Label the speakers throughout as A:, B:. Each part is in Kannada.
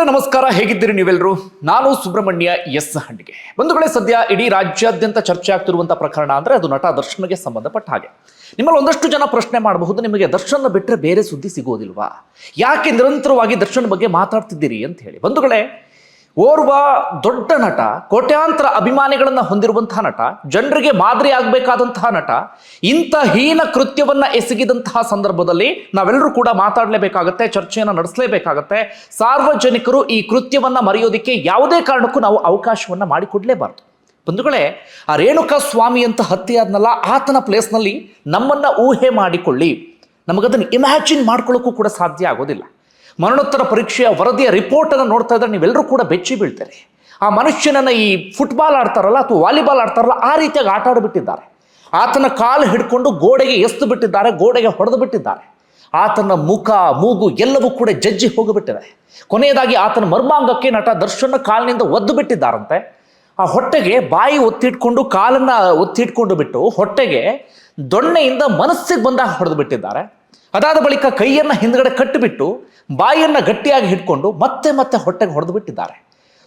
A: ಬಂಧುಗಳೇ ನಮಸ್ಕಾರ. ಹೇಗಿದ್ದೀರಿ ನೀವೆಲ್ಲರೂ ನಾನು ಸುಬ್ರಹ್ಮಣ್ಯ ಎಸ್ ಹಂಡಿಗೆ ಬಂಧುಗಳೇ, ಸದ್ಯ ಇಡೀ ರಾಜ್ಯಾದ್ಯಂತ ಚರ್ಚೆ ಆಗ್ತಿರುವಂತಹ ಪ್ರಕರಣ ಅಂದ್ರೆ ಅದು ನಟ ದರ್ಶನ್ಗೆ ಸಂಬಂಧಪಟ್ಟ ಹಾಗೆ. ನಿಮ್ಮಲ್ಲಿ ಒಂದಷ್ಟು ಜನ ಪ್ರಶ್ನೆ ಮಾಡಬಹುದು, ನಿಮಗೆ ದರ್ಶನ್ ಬಿಟ್ಟರೆ ಬೇರೆ ಸುದ್ದಿ ಸಿಗೋದಿಲ್ವಾ? ಯಾಕೆ ನಿರಂತರವಾಗಿ ದರ್ಶನ್ ಬಗ್ಗೆ ಮಾತಾಡ್ತಿದ್ದೀರಿ ಅಂತ ಹೇಳಿ. ಬಂಧುಗಳೇ ಓರ್ವ ದೊಡ್ಡ ನಟ, ಕೋಟ್ಯಾಂತರ ಅಭಿಮಾನಿಗಳನ್ನು ಹೊಂದಿರುವಂತಹ ನಟ, ಜನರಿಗೆ ಮಾದರಿ ಆಗಬೇಕಾದಂತಹ ನಟ, ಇಂಥ ಹೀನ ಕೃತ್ಯವನ್ನ ಎಸಗಿದಂತಹ ಸಂದರ್ಭದಲ್ಲಿ ನಾವೆಲ್ಲರೂ ಕೂಡ ಮಾತಾಡಲೇಬೇಕಾಗತ್ತೆ, ಚರ್ಚೆಯನ್ನು ನಡೆಸಲೇಬೇಕಾಗತ್ತೆ. ಸಾರ್ವಜನಿಕರು ಈ ಕೃತ್ಯವನ್ನ ಮರೆಯೋದಿಕ್ಕೆ ಯಾವುದೇ ಕಾರಣಕ್ಕೂ ನಾವು ಅವಕಾಶವನ್ನ ಮಾಡಿಕೊಡ್ಲೇಬಾರ್ದು. ಬಂಧುಗಳೇ, ಆ ರೇಣುಕಾ ಸ್ವಾಮಿ ಅಂತ ಹತ್ಯೆ ಆದ್ನಲ್ಲ ಆತನ ಪ್ಲೇಸ್ನಲ್ಲಿ ನಮ್ಮನ್ನ ಊಹೆ ಮಾಡಿಕೊಳ್ಳಿ. ನಮಗದನ್ನು ಇಮ್ಯಾಜಿನ್ ಮಾಡ್ಕೊಳ್ಳೋಕ್ಕೂ ಕೂಡ ಸಾಧ್ಯ ಆಗೋದಿಲ್ಲ. ಮರಣೋತ್ತರ ಪರೀಕ್ಷೆಯ ವರದಿಯ ರಿಪೋರ್ಟನ್ನು ನೋಡ್ತಾ ಇದ್ರೆ ನೀವೆಲ್ಲರೂ ಕೂಡ ಬೆಚ್ಚಿ ಬೀಳ್ತಾರೆ. ಆ ಮನುಷ್ಯನನ್ನು ಈ ಫುಟ್ಬಾಲ್ ಆಡ್ತಾರಲ್ಲ ಅಥವಾ ವಾಲಿಬಾಲ್ ಆಡ್ತಾರಲ್ಲ ಆ ರೀತಿಯಾಗಿ ಆಟ ಆಡಿಬಿಟ್ಟಿದ್ದಾರೆ. ಆತನ ಕಾಲು ಹಿಡ್ಕೊಂಡು ಗೋಡೆಗೆ ಎಸ್ದು ಬಿಟ್ಟಿದ್ದಾರೆ, ಗೋಡೆಗೆ ಹೊಡೆದು ಬಿಟ್ಟಿದ್ದಾರೆ. ಆತನ ಮುಖ, ಮೂಗು ಎಲ್ಲವೂ ಕೂಡ ಜಜ್ಜಿ ಹೋಗಿಬಿಟ್ಟಿದೆ ಕೊನೆಯದಾಗಿ ಆತನ ಮರ್ಮಾಂಗಕ್ಕೆ ನಟ ದರ್ಶನ ಕಾಲಿನಿಂದ ಒದ್ದು ಬಿಟ್ಟಿದ್ದಾರಂತೆ. ಆ ಹೊಟ್ಟೆಗೆ ಬಾಯಿ ಒತ್ತಿಟ್ಕೊಂಡು, ಕಾಲನ್ನ ಒತ್ತಿಟ್ಕೊಂಡು ಬಿಟ್ಟು ಹೊಟ್ಟೆಗೆ ದೊಣ್ಣೆಯಿಂದ ಮನಸ್ಸಿಗೆ ಬಂದಾಗ ಹೊಡೆದು ಬಿಟ್ಟಿದ್ದಾರೆ. ಅದಾದ ಬಳಿಕ ಕೈಯನ್ನು ಹಿಂದ್ಗಡೆ ಕಟ್ಟಿಬಿಟ್ಟು ಬಾಯಿಯನ್ನು ಗಟ್ಟಿಯಾಗಿ ಹಿಡ್ಕೊಂಡು ಮತ್ತೆ ಮತ್ತೆ ಹೊಟ್ಟೆಗೆ ಹೊಡೆದು ಬಿಟ್ಟಿದ್ದಾರೆ.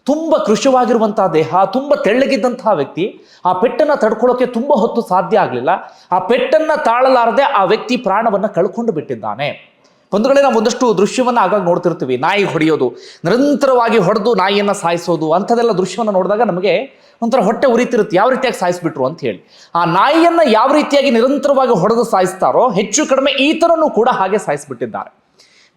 A: ತುಂಬ ಕೃಶವಾಗಿರುವಂತಹ ದೇಹ, ತುಂಬ ತೆಳ್ಳಗಿದ್ದಂತಹ ವ್ಯಕ್ತಿ, ಆ ಪೆಟ್ಟನ್ನು ತಡ್ಕೊಳ್ಳೋಕೆ ತುಂಬ ಹೊತ್ತು ಸಾಧ್ಯ ಆಗಲಿಲ್ಲ. ಆ ಪೆಟ್ಟನ್ನು ತಾಳಲಾರದೆ ಆ ವ್ಯಕ್ತಿ ಪ್ರಾಣವನ್ನು ಕಳ್ಕೊಂಡು ಬಿಟ್ಟಿದ್ದಾನೆ. ಬಂಧುಗಳೇ, ನಾವು ಒಂದಷ್ಟು ದೃಶ್ಯವನ್ನು ಆಗಾಗ ನೋಡ್ತಿರ್ತೀವಿ. ನಾಯಿ ಹೊಡೆಯೋದು, ನಿರಂತರವಾಗಿ ಹೊಡೆದು ನಾಯಿಯನ್ನು ಸಾಯಿಸೋದು ಅಂಥದ್ದೆಲ್ಲ ದೃಶ್ಯವನ್ನು ನೋಡಿದಾಗ ನಮಗೆ ಒಂಥರ ಹೊಟ್ಟೆ ಉರಿತಿರುತ್ತೆ. ಯಾವ ರೀತಿಯಾಗಿ ಸಾಯಿಸ್ಬಿಟ್ರು ಅಂತ ಹೇಳಿ. ಆ ನಾಯಿಯನ್ನು ಯಾವ ರೀತಿಯಾಗಿ ನಿರಂತರವಾಗಿ ಹೊಡೆದು ಸಾಯಿಸ್ತಾರೋ, ಹೆಚ್ಚು ಕಡಿಮೆ ಈತನನ್ನು ಕೂಡ ಹಾಗೆ ಸಾಯಿಸ್ಬಿಟ್ಟಿದ್ದಾರೆ.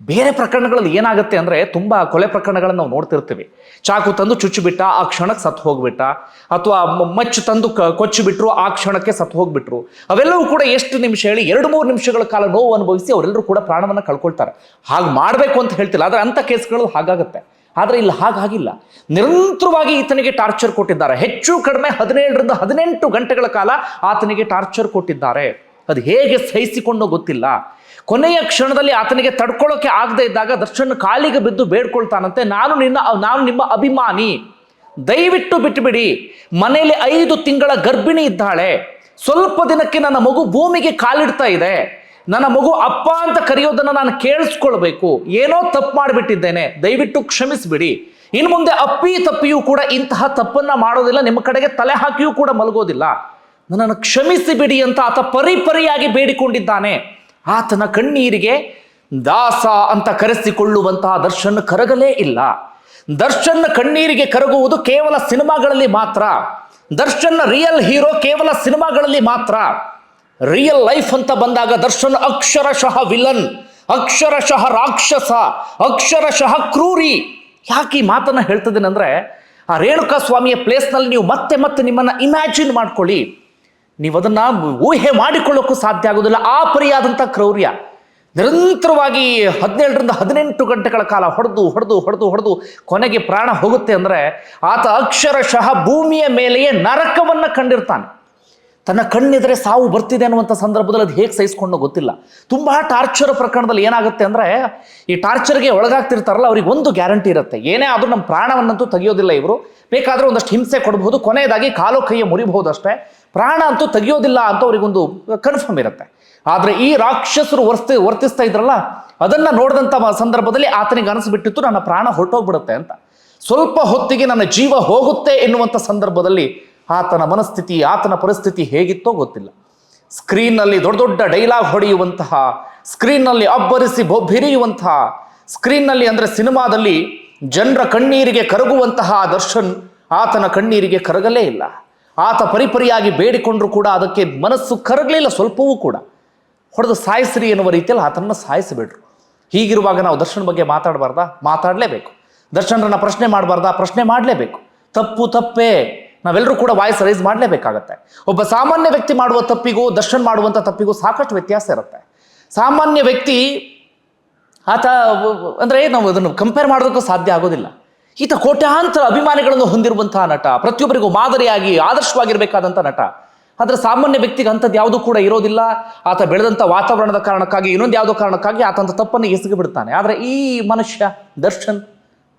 A: ಬೇರೆ ಪ್ರಕರಣಗಳಲ್ಲಿ ಏನಾಗುತ್ತೆ ಅಂದರೆ ತುಂಬ ಕೊಲೆ ಪ್ರಕರಣಗಳನ್ನು ನಾವು ನೋಡ್ತಿರ್ತೀವಿ. ಚಾಕು ತಂದು ಚುಚ್ಚಿಬಿಟ್ಟ ಆ ಕ್ಷಣಕ್ಕೆ ಸತ್ತು ಹೋಗ್ಬಿಟ್ಟ, ಅಥವಾ ಮಚ್ಚು ತಂದು ಕ- ಕೊಚ್ಚಿಬಿಟ್ರು ಆ ಕ್ಷಣಕ್ಕೆ ಸತ್ತು ಹೋಗ್ಬಿಟ್ರು. ಅವೆಲ್ಲವೂ ಕೂಡ ಎಷ್ಟು ನಿಮಿಷ ಹೇಳಿ ಎರಡು ಮೂರು ನಿಮಿಷಗಳ ಕಾಲ ನೋವು ಅನುಭವಿಸಿ ಅವರೆಲ್ಲರೂ ಕೂಡ ಪ್ರಾಣವನ್ನು ಕಳ್ಕೊಳ್ತಾರೆ. ಹಾಗೆ ಮಾಡಬೇಕು ಅಂತ ಹೇಳ್ತಿಲ್ಲ, ಆದರೆ ಅಂಥ ಕೇಸ್ಗಳು ಹಾಗಾಗುತ್ತೆ. ಆದರೆ ಇಲ್ಲಿ ಹಾಗಾಗಿಲ್ಲ ನಿರಂತರವಾಗಿ ಈತನಿಗೆ ಟಾರ್ಚರ್ ಕೊಟ್ಟಿದ್ದಾರೆ. ಹೆಚ್ಚು ಕಡಿಮೆ ಹದಿನೇಳರಿಂದ ಹದಿನೆಂಟು ಗಂಟೆಗಳ ಕಾಲ ಆತನಿಗೆ ಟಾರ್ಚರ್ ಕೊಟ್ಟಿದ್ದಾರೆ. ಅದು ಹೇಗೆ ಸಹಿಸಿಕೊಂಡೋ ಗೊತ್ತಿಲ್ಲ. ಕೊನೆಯ ಕ್ಷಣದಲ್ಲಿ ಆತನಿಗೆ ತಡ್ಕೊಳ್ಳೋಕೆ ಆಗದೆ ಇದ್ದಾಗ ದರ್ಶನ್ ಕಾಲಿಗೆ ಬಿದ್ದು ಬೇಡ್ಕೊಳ್ತಾನಂತೆ, ನಾನು ನಿನ್ನ, ನಾನು ನಿಮ್ಮ ಅಭಿಮಾನಿ. ದಯವಿಟ್ಟು ಬಿಟ್ಟುಬಿಡಿ ಮನೆಯಲ್ಲಿ ಐದು ತಿಂಗಳ ಗರ್ಭಿಣಿ ಇದ್ದಾಳೆ. ಸ್ವಲ್ಪ ದಿನಕ್ಕೆ ನನ್ನ ಮಗು ಭೂಮಿಗೆ ಕಾಲಿಡ್ತಾ ಇದೆ. ನನ್ನ ಮಗು ಅಪ್ಪ ಅಂತ ಕರೆಯೋದನ್ನ ನಾನು ಕೇಳಿಸ್ಕೊಳ್ಬೇಕು. ಏನೋ ತಪ್ಪು ಮಾಡಿಬಿಟ್ಟಿದ್ದೇನೆ. ದಯವಿಟ್ಟು ಕ್ಷಮಿಸಿಬಿಡಿ. ಇನ್ನು ಮುಂದೆ ಅಪ್ಪಿ ತಪ್ಪಿಯೂ ಕೂಡ ಇಂತಹ ತಪ್ಪನ್ನ ಮಾಡೋದಿಲ್ಲ. ನಿಮ್ಮ ಕಡೆಗೆ ತಲೆ ಹಾಕಿಯೂ ಕೂಡ ಮಲಗೋದಿಲ್ಲ. ನನ್ನನ್ನು ಕ್ಷಮಿಸಿ ಬಿಡಿ ಅಂತ ಆತ ಪರಿಪರಿಯಾಗಿ ಬೇಡಿಕೊಂಡಿದ್ದಾನೆ. ಆತನ ಕಣ್ಣೀರಿಗೆ ದಾಸ ಅಂತ ಕರೆಸಿಕೊಳ್ಳುವಂತಹ ದರ್ಶನ್ ಕರಗಲೇ ಇಲ್ಲ. ದರ್ಶನ್ ಕಣ್ಣೀರಿಗೆ ಕರಗುವುದು ಕೇವಲ ಸಿನಿಮಾಗಳಲ್ಲಿ ಮಾತ್ರ. ದರ್ಶನ್ ರಿಯಲ್ ಹೀರೋ ಕೇವಲ ಸಿನಿಮಾಗಳಲ್ಲಿ ಮಾತ್ರ. ರಿಯಲ್ ಲೈಫ್ ಅಂತ ಬಂದಾಗ ದರ್ಶನ್ ಅಕ್ಷರಶಃ ವಿಲನ್ ಅಕ್ಷರಶಃ ರಾಕ್ಷಸ, ಅಕ್ಷರಶಃ ಕ್ರೂರಿ. ಯಾಕೆ ಈ ಮಾತನ್ನು ಹೇಳ್ತಿದ್ದೇನೆ ಆ ರೇಣುಕಾ ಸ್ವಾಮಿಯ ಪ್ಲೇಸ್ನಲ್ಲಿ ನೀವು ಮತ್ತೆ ಮತ್ತೆ ನಿಮ್ಮನ್ನ ಇಮ್ಯಾಜಿನ್ ಮಾಡ್ಕೊಳ್ಳಿ. ನೀವು ಅದನ್ನು ಊಹೆ ಮಾಡಿಕೊಳ್ಳೋಕ್ಕೂ ಸಾಧ್ಯ ಆಗೋದಿಲ್ಲ ಆ ಪರಿಯಾದಂಥ ಕ್ರೌರ್ಯ ನಿರಂತರವಾಗಿ ಹದಿನೇಳರಿಂದ ಹದಿನೆಂಟು ಗಂಟೆಗಳ ಕಾಲ ಹೊಡೆದು ಹೊಡೆದು ಹೊಡೆದು ಹೊಡೆದು ಕೊನೆಗೆ ಪ್ರಾಣ ಹೋಗುತ್ತೆ ಅಂದರೆ ಆತ ಅಕ್ಷರಶಃ ಭೂಮಿಯ ಮೇಲೆಯೇ ನರಕವನ್ನು ಕಂಡಿರ್ತಾನೆ. ತನ್ನ ಕಣ್ಣಿದ್ರೆ ಸಾವು ಬರ್ತಿದೆ ಅನ್ನುವಂಥ ಸಂದರ್ಭದಲ್ಲಿ ಅದು ಹೇಗೆ ಸಹಿಸ್ಕೊಂಡು ಗೊತ್ತಿಲ್ಲ. ತುಂಬ ಟಾರ್ಚರ್ ಪ್ರಕರಣದಲ್ಲಿ ಏನಾಗುತ್ತೆ ಅಂದರೆ ಈ ಟಾರ್ಚರ್ಗೆ ಒಳಗಾಗ್ತಿರ್ತಾರಲ್ಲ, ಅವ್ರಿಗೆ ಒಂದು ಗ್ಯಾರಂಟಿ ಇರುತ್ತೆ. ಏನೇ ಆದರೂ ನಮ್ಮ ಪ್ರಾಣವನ್ನಂತೂ ತೆಗೆಯೋದಿಲ್ಲ ಇವರು. ಬೇಕಾದರೂ ಒಂದಷ್ಟು ಹಿಂಸೆ ಕೊಡಬಹುದು ಕೊನೆಯದಾಗಿ ಕಾಲು ಕೈಯ ಮುರಿಬಹುದು ಅಷ್ಟೇ. ಪ್ರಾಣ ಅಂತೂ ತೆಗೆಯೋದಿಲ್ಲ ಅಂತ ಅವರಿಗೊಂದು ಕನ್ಫರ್ಮ್ ಇರುತ್ತೆ. ಆದರೆ ಈ ರಾಕ್ಷಸರು ವರ್ತಿ, ವರ್ತಿಸ್ತಾ ಇದ್ರಲ್ಲ, ಅದನ್ನು ನೋಡಿದಂಥ ಸಂದರ್ಭದಲ್ಲಿ ಆತನಿಗೆ ಅನಿಸ್ಬಿಟ್ಟಿತ್ತು, ನನ್ನ ಪ್ರಾಣ ಹೊರಟೋಗ್ಬಿಡುತ್ತೆ ಅಂತ. ಸ್ವಲ್ಪ ಹೊತ್ತಿಗೆ ನನ್ನ ಜೀವ ಹೋಗುತ್ತೆ ಎನ್ನುವಂಥ ಸಂದರ್ಭದಲ್ಲಿ ಆತನ ಮನಸ್ಥಿತಿ, ಆತನ ಪರಿಸ್ಥಿತಿ ಹೇಗಿತ್ತೋ ಗೊತ್ತಿಲ್ಲ. ಸ್ಕ್ರೀನ್ನಲ್ಲಿ ದೊಡ್ಡ ದೊಡ್ಡ ಡೈಲಾಗ್ ಹೊಡೆಯುವಂತಹ, ಸ್ಕ್ರೀನ್ನಲ್ಲಿ ಅಬ್ಬರಿಸಿ ಬೊಬ್ಬಿರಿಯುವಂತಹ ಸ್ಕ್ರೀನ್ನಲ್ಲಿ ಅಂದರೆ ಸಿನಿಮಾದಲ್ಲಿ ಜನರ ಕಣ್ಣೀರಿಗೆ ಕರಗುವಂತಹ ದರ್ಶನ್ ಆತನ ಕಣ್ಣೀರಿಗೆ ಕರಗಲೇ ಇಲ್ಲ. ಆತ ಪರಿಪರಿಯಾಗಿ ಬೇಡಿಕೊಂಡರೂ ಕೂಡ ಅದಕ್ಕೆ ಮನಸ್ಸು ಕರಗಲಿಲ್ಲ ಸ್ವಲ್ಪವೂ ಕೂಡ. ಹೊಡೆದು ಸಾಯಿಸ್ರಿ ಎನ್ನುವ ರೀತಿಯಲ್ಲಿ ಆತನನ್ನು ಸಾಯಿಸಿಬಿಟ್ರು. ಹೀಗಿರುವಾಗ ನಾವು ದರ್ಶನ ಬಗ್ಗೆ ಮಾತಾಡಬಾರ್ದಾ? ಮಾತಾಡಲೇಬೇಕು. ದರ್ಶನರನ್ನ ಪ್ರಶ್ನೆ ಮಾಡಬಾರ್ದಾ? ಪ್ರಶ್ನೆ ಮಾಡಲೇಬೇಕು. ತಪ್ಪು ತಪ್ಪೇ. ನಾವೆಲ್ಲರೂ ಕೂಡ ವಾಯ್ಸ್ ರೈಸ್ ಮಾಡಲೇಬೇಕಾಗತ್ತೆ. ಒಬ್ಬ ಸಾಮಾನ್ಯ ವ್ಯಕ್ತಿ ಮಾಡುವ ತಪ್ಪಿಗೂ ದರ್ಶನ್ ಮಾಡುವಂಥ ತಪ್ಪಿಗೂ ಸಾಕಷ್ಟು ವ್ಯತ್ಯಾಸ ಇರುತ್ತೆ. ಸಾಮಾನ್ಯ ವ್ಯಕ್ತಿ ಆತ, ಅಂದರೆ ನಾವು ಅದನ್ನು ಕಂಪೇರ್ ಮಾಡೋದಕ್ಕೂ ಸಾಧ್ಯ ಆಗೋದಿಲ್ಲ. ಈತ ಕೋಟ್ಯಾಂತರ ಅಭಿಮಾನಿಗಳನ್ನು ಹೊಂದಿರುವಂತಹ ನಟ. ಪ್ರತಿಯೊಬ್ಬರಿಗೂ ಮಾದರಿಯಾಗಿ ಆದರ್ಶವಾಗಿರಬೇಕಾದಂಥ ನಟ. ಆದರೆ ಸಾಮಾನ್ಯ ವ್ಯಕ್ತಿಗೆ ಅಂಥದ್ದು ಯಾವುದೂ ಕೂಡ ಇರೋದಿಲ್ಲ. ಆತ ಬೆಳೆದಂಥ ವಾತಾವರಣದ ಕಾರಣಕ್ಕಾಗಿ, ಇನ್ನೊಂದು ಯಾವುದೋ ಕಾರಣಕ್ಕಾಗಿ ಆತಂಥ ತಪ್ಪನ್ನು ಎಸಗಿ ಬಿಡ್ತಾನೆ. ಆದರೆ ಈ ಮನುಷ್ಯ, ದರ್ಶನ್,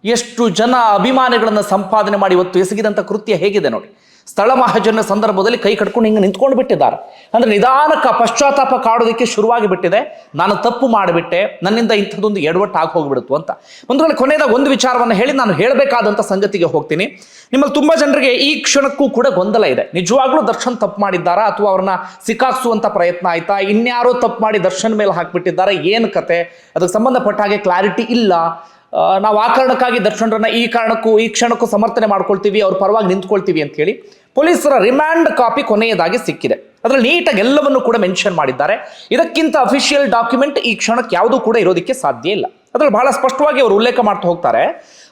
A: ಎಷ್ಟು ಜನ ಅಭಿಮಾನಿಗಳನ್ನು ಸಂಪಾದನೆ ಮಾಡಿ ಇವತ್ತು ಎಸಗಿದಂಥ ಕೃತ್ಯ ಹೇಗಿದೆ ನೋಡಿ. ಸ್ಥಳ ಮಹಾಜನ ಸಂದರ್ಭದಲ್ಲಿ ಕೈ ಕಟ್ಕೊಂಡು ಹಿಂಗೆ ನಿಂತ್ಕೊಂಡು ಬಿಟ್ಟಿದ್ದಾರೆ. ಅಂದ್ರೆ ನಿಧಾನಕ್ಕೆ ಪಶ್ಚಾತ್ತಾಪ ಕಾಡೋದಕ್ಕೆ ಶುರುವಾಗಿ ಬಿಟ್ಟಿದೆ. ನಾನು ತಪ್ಪು ಮಾಡಿಬಿಟ್ಟೆ. ನನ್ನಿಂದ ಇಂಥದ್ದೊಂದು ಎಡವಟ್ಟು ಆಗಿ ಹೋಗ್ಬಿಡುತ್ತು ಅಂತ. ಒಂದು ಕೊನೆಯದಾಗ ಒಂದು ವಿಚಾರವನ್ನು ಹೇಳಿ ನಾನು ಹೇಳಬೇಕಾದಂಥ ಸಂಗತಿಗೆ ಹೋಗ್ತೀನಿ. ನಿಮ್ಮಲ್ಲಿ ತುಂಬಾ ಜನರಿಗೆ ಈ ಕ್ಷಣಕ್ಕೂ ಕೂಡ ಗೊಂದಲ ಇದೆ. ನಿಜವಾಗ್ಲೂ ದರ್ಶನ್ ತಪ್ಪು ಮಾಡಿದ್ದಾರಾ? ಅಥವಾ ಅವ್ರನ್ನ ಸಿಕ್ಕಾಕ್ಸುವಂತ ಪ್ರಯತ್ನ ಆಯ್ತಾ? ಇನ್ಯಾರೋ ತಪ್ಪು ಮಾಡಿ ದರ್ಶನ್ ಮೇಲೆ ಹಾಕ್ಬಿಟ್ಟಿದ್ದಾರೆ? ಏನು ಕತೆ? ಅದಕ್ಕೆ ಸಂಬಂಧಪಟ್ಟ ಹಾಗೆ ಕ್ಲಾರಿಟಿ ಇಲ್ಲ. ನಾವು ಆ ಕಾರಣಕ್ಕಾಗಿ ದರ್ಶನ್ರನ್ನ ಈ ಕಾರಣಕ್ಕೂ, ಈ ಕ್ಷಣಕ್ಕೂ ಸಮರ್ಥನೆ ಮಾಡ್ಕೊಳ್ತೀವಿ, ಅವ್ರ ಪರವಾಗಿ ನಿಂತ್ಕೊಳ್ತೀವಿ ಅಂತ ಹೇಳಿ ಪೊಲೀಸರ ರಿಮ್ಯಾಂಡ್ ಕಾಪಿ ಕೊನೆಯದಾಗಿ ಸಿಕ್ಕಿದೆ. ಅದರಲ್ಲಿ ನೀಟಾಗಿ ಎಲ್ಲವನ್ನು ಕೂಡ ಮೆನ್ಷನ್ ಮಾಡಿದ್ದಾರೆ. ಇದಕ್ಕಿಂತ ಅಫಿಷಿಯಲ್ ಡಾಕ್ಯುಮೆಂಟ್ ಈ ಕ್ಷಣಕ್ಕೆ ಯಾವುದೂ ಕೂಡ ಇರೋದಕ್ಕೆ ಸಾಧ್ಯ ಇಲ್ಲ. ಅದರಲ್ಲಿ ಬಹಳ ಸ್ಪಷ್ಟವಾಗಿ ಅವರು ಉಲ್ಲೇಖ ಮಾಡ್ತಾ ಹೋಗ್ತಾರೆ.